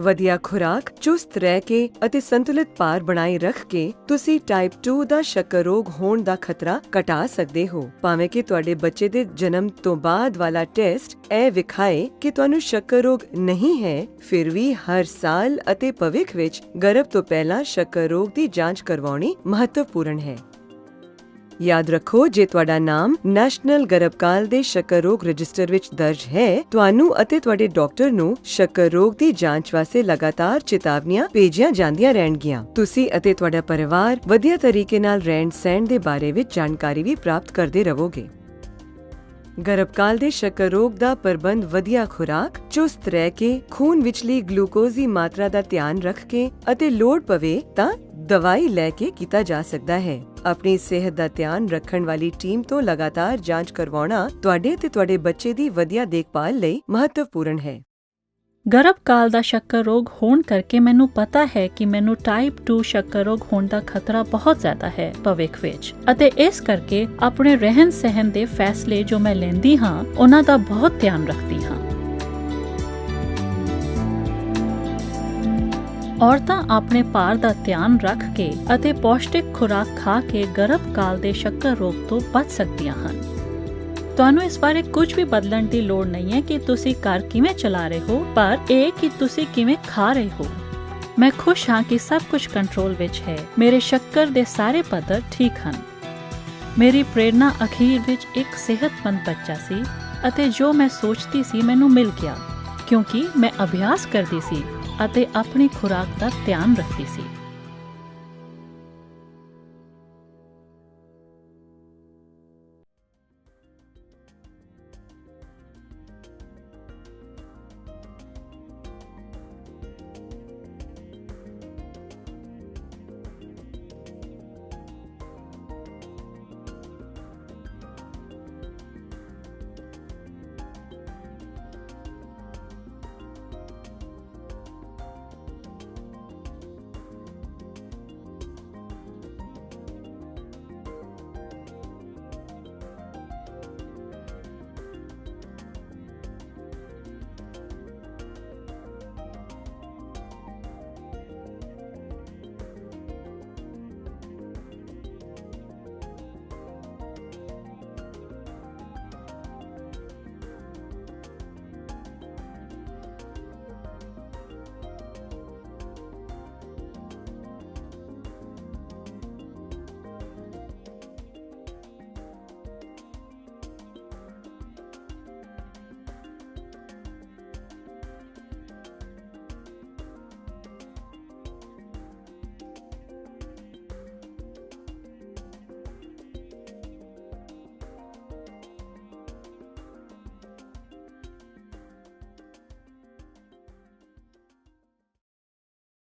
Speaker 1: ਵਧੀਆ ਖੁਰਾਕ, ਚੁਸਤ ਰਹਿ ਕੇ ਅਤੇ ਸੰਤੁਲਿਤ ਭਾਰ ਬਣਾਈ ਰੱਖ ਕੇ ਤੁਸੀਂ ਟਾਈਪ 2 ਦਾ ਸ਼ੱਕਰ ਰੋਗ ਹੋਣ ਦਾ ਖਤਰਾ ਘਟਾ ਸਕਦੇ ਹੋ। ਭਾਵੇਂ ਕਿ ਤੁਹਾਡੇ ਬੱਚੇ ਦੇ ਜਨਮ ਤੋਂ ਬਾਅਦ ਵਾਲਾ ਟੈਸਟ ਇਹ ਵਿਖਾਏ ਕਿ ਤੁਹਾਨੂੰ ਸ਼ੱਕਰ ਰੋਗ ਨਹੀਂ ਹੈ, ਫਿਰ ਵੀ ਹਰ ਸਾਲ ਅਤੇ ਭਵਿੱਖ ਵਿੱਚ ਗਰਭ ਤੋਂ ਪਹਿਲਾਂ ਸ਼ੱਕਰ ਰੋਗ ਦੀ ਜਾਂਚ ਕਰਵਾਉਣੀ ਮਹੱਤਵਪੂਰਨ ਹੈ। ਯਾਦ ਰੱਖੋ, ਜੇ ਤੁਹਾਡਾ ਨਾਮ ਨੈਸ਼ਨਲ ਗਰਭਕਾਲ ਦੇ ਸ਼ੱਕਰ ਰੋਗ ਰਜਿਸਟਰ ਵਿੱਚ ਦਰਜ ਹੈ, ਤੁਹਾਨੂੰ ਅਤੇ ਤੁਹਾਡੇ ਡਾਕਟਰ ਨੂੰ ਸ਼ੱਕਰ ਰੋਗ ਦੀ ਜਾਂਚ ਵਾਸਤੇ ਲਗਾਤਾਰ ਚੇਤਾਵਨੀਆਂ ਭੇਜੀਆਂ ਜਾਂਦੀਆਂ ਰਹਿਣਗੀਆਂ। ਤੁਸੀਂ ਅਤੇ ਤੁਹਾਡਾ ਪਰਿਵਾਰ ਵਧੀਆ ਤਰੀਕੇ ਨਾਲ ਰਹਿਣ ਸਹਿਣ ਦੇ ਬਾਰੇ ਵਿੱਚ ਜਾਣਕਾਰੀ ਵੀ ਪ੍ਰਾਪਤ ਕਰਦੇ ਰਹੋਗੇ। ਗਰਭਕਾਲ ਦੇ ਸ਼ੱਕਰ ਰੋਗ ਦਾ ਪ੍ਰਬੰਧ ਵਧੀਆ ਖੁਰਾਕ, ਚੁਸਤ ਰਹਿ ਕੇ, ਖੂਨ ਵਿਚਲੀ ਗਲੂਕੋਜ਼ ਦੀ ਮਾਤਰਾ ਦਾ ਧਿਆਨ ਰੱਖ ਕੇ ਅਤੇ ਲੋੜ ਪਵੇ ਤਾਂ ਦਵਾਈ ਲੈ ਕੇ ਕੀਤਾ ਜਾ ਸਕਦਾ ਹੈ। ਆਪਣੀ ਸਿਹਤ ਦਾ ਧਿਆਨ ਰੱਖਣ ਵਾਲੀ ਟੀਮ ਤੋਂ ਲਗਾਤਾਰ ਜਾਂਚ ਕਰਵਾਉਣਾ ਤੁਹਾਡੇ ਤੇ ਤੁਹਾਡੇ ਬੱਚੇ ਦੀ ਵਧੀਆ ਦੇਖਭਾਲ ਲਈ ਮਹੱਤਵਪੂਰਨ ਹੈ।
Speaker 3: ਗਰਭਕਾਲ ਦਾ ਸ਼ੱਕਰ ਰੋਗ ਹੋਣ ਕਰਕੇ ਮੈਨੂੰ ਪਤਾ ਹੈ ਕਿ ਮੈਨੂੰ ਟਾਈਪ 2 ਸ਼ੱਕਰ ਰੋਗ ਹੋਣ ਦਾ ਖਤਰਾ ਬਹੁਤ ਜ਼ਿਆਦਾ ਹੈ ਭਵਿੱਖ ਵਿੱਚ। ਅਤੇ ਇਸ ਕਰਕੇ ਆਪਣੇ ਰਹਿਣ ਸਹਿਣ ਦੇ ਫੈਸਲੇ ਜੋ ਮੈਂ ਲੈਂਦੀ ਹਾਂ, ਉਹਨਾਂ ਦਾ ਬਹੁਤ ਧਿਆਨ ਰੱਖਦੀ ਹਾਂ। ਔਰਤਾਂ ਆਪਣੇ ਭਾਰ ਦਾ ਧਿਆਨ ਰੱਖ ਕੇ ਅਤੇ ਪੌਸ਼ਟਿਕ ਖੁਰਾਕ ਖਾ ਕੇ ਗਰਭਕਾਲ ਦੇ ਸ਼ੱਕਰ ਰੋਗ ਤੋਂ ਬਚ ਸਕਦੀਆਂ ਹਨ। ਤੁਹਾਨੂੰ ਇਸ ਬਾਰੇ ਕੁਝ ਵੀ ਬਦਲਣ ਦੀ ਲੋੜ ਨਹੀਂ ਹੈ ਕਿ ਤੁਸੀਂ ਘਰ ਕਿਵੇਂ ਚਲਾ ਰਹੇ ਹੋ, ਪਰ ਇਹ ਕਿ ਤੁਸੀਂ ਕਿਵੇਂ ਖਾ ਰਹੇ ਹੋ। ਮੈਂ ਖੁਸ਼ ਹਾਂ ਕਿ ਸਭ ਕੁਝ ਕੰਟਰੋਲ ਵਿੱਚ ਹੈ। ਮੇਰੇ ਸ਼ੱਕਰ ਦੇ ਸਾਰੇ ਪੱਧਰ ਠੀਕ ਹਨ। ਮੇਰੀ ਪ੍ਰੇਰਣਾ ਅਖੀਰ ਵਿੱਚ ਇੱਕ ਸਿਹਤਮੰਦ ਬੱਚਾ ਸੀ ਅਤੇ ਜੋ ਮੈਂ ਸੋਚਦੀ ਸੀ ਮੈਨੂੰ ਮਿਲ ਗਿਆ, ਕਿਉਂਕਿ ਮੈਂ ਅਭਿਆਸ ਕਰਦੀ ਸੀ ਅਤੇ ਆਪਣੀ ਖੁਰਾਕ ਦਾ ਧਿਆਨ ਰੱਖਦੀ ਸੀ।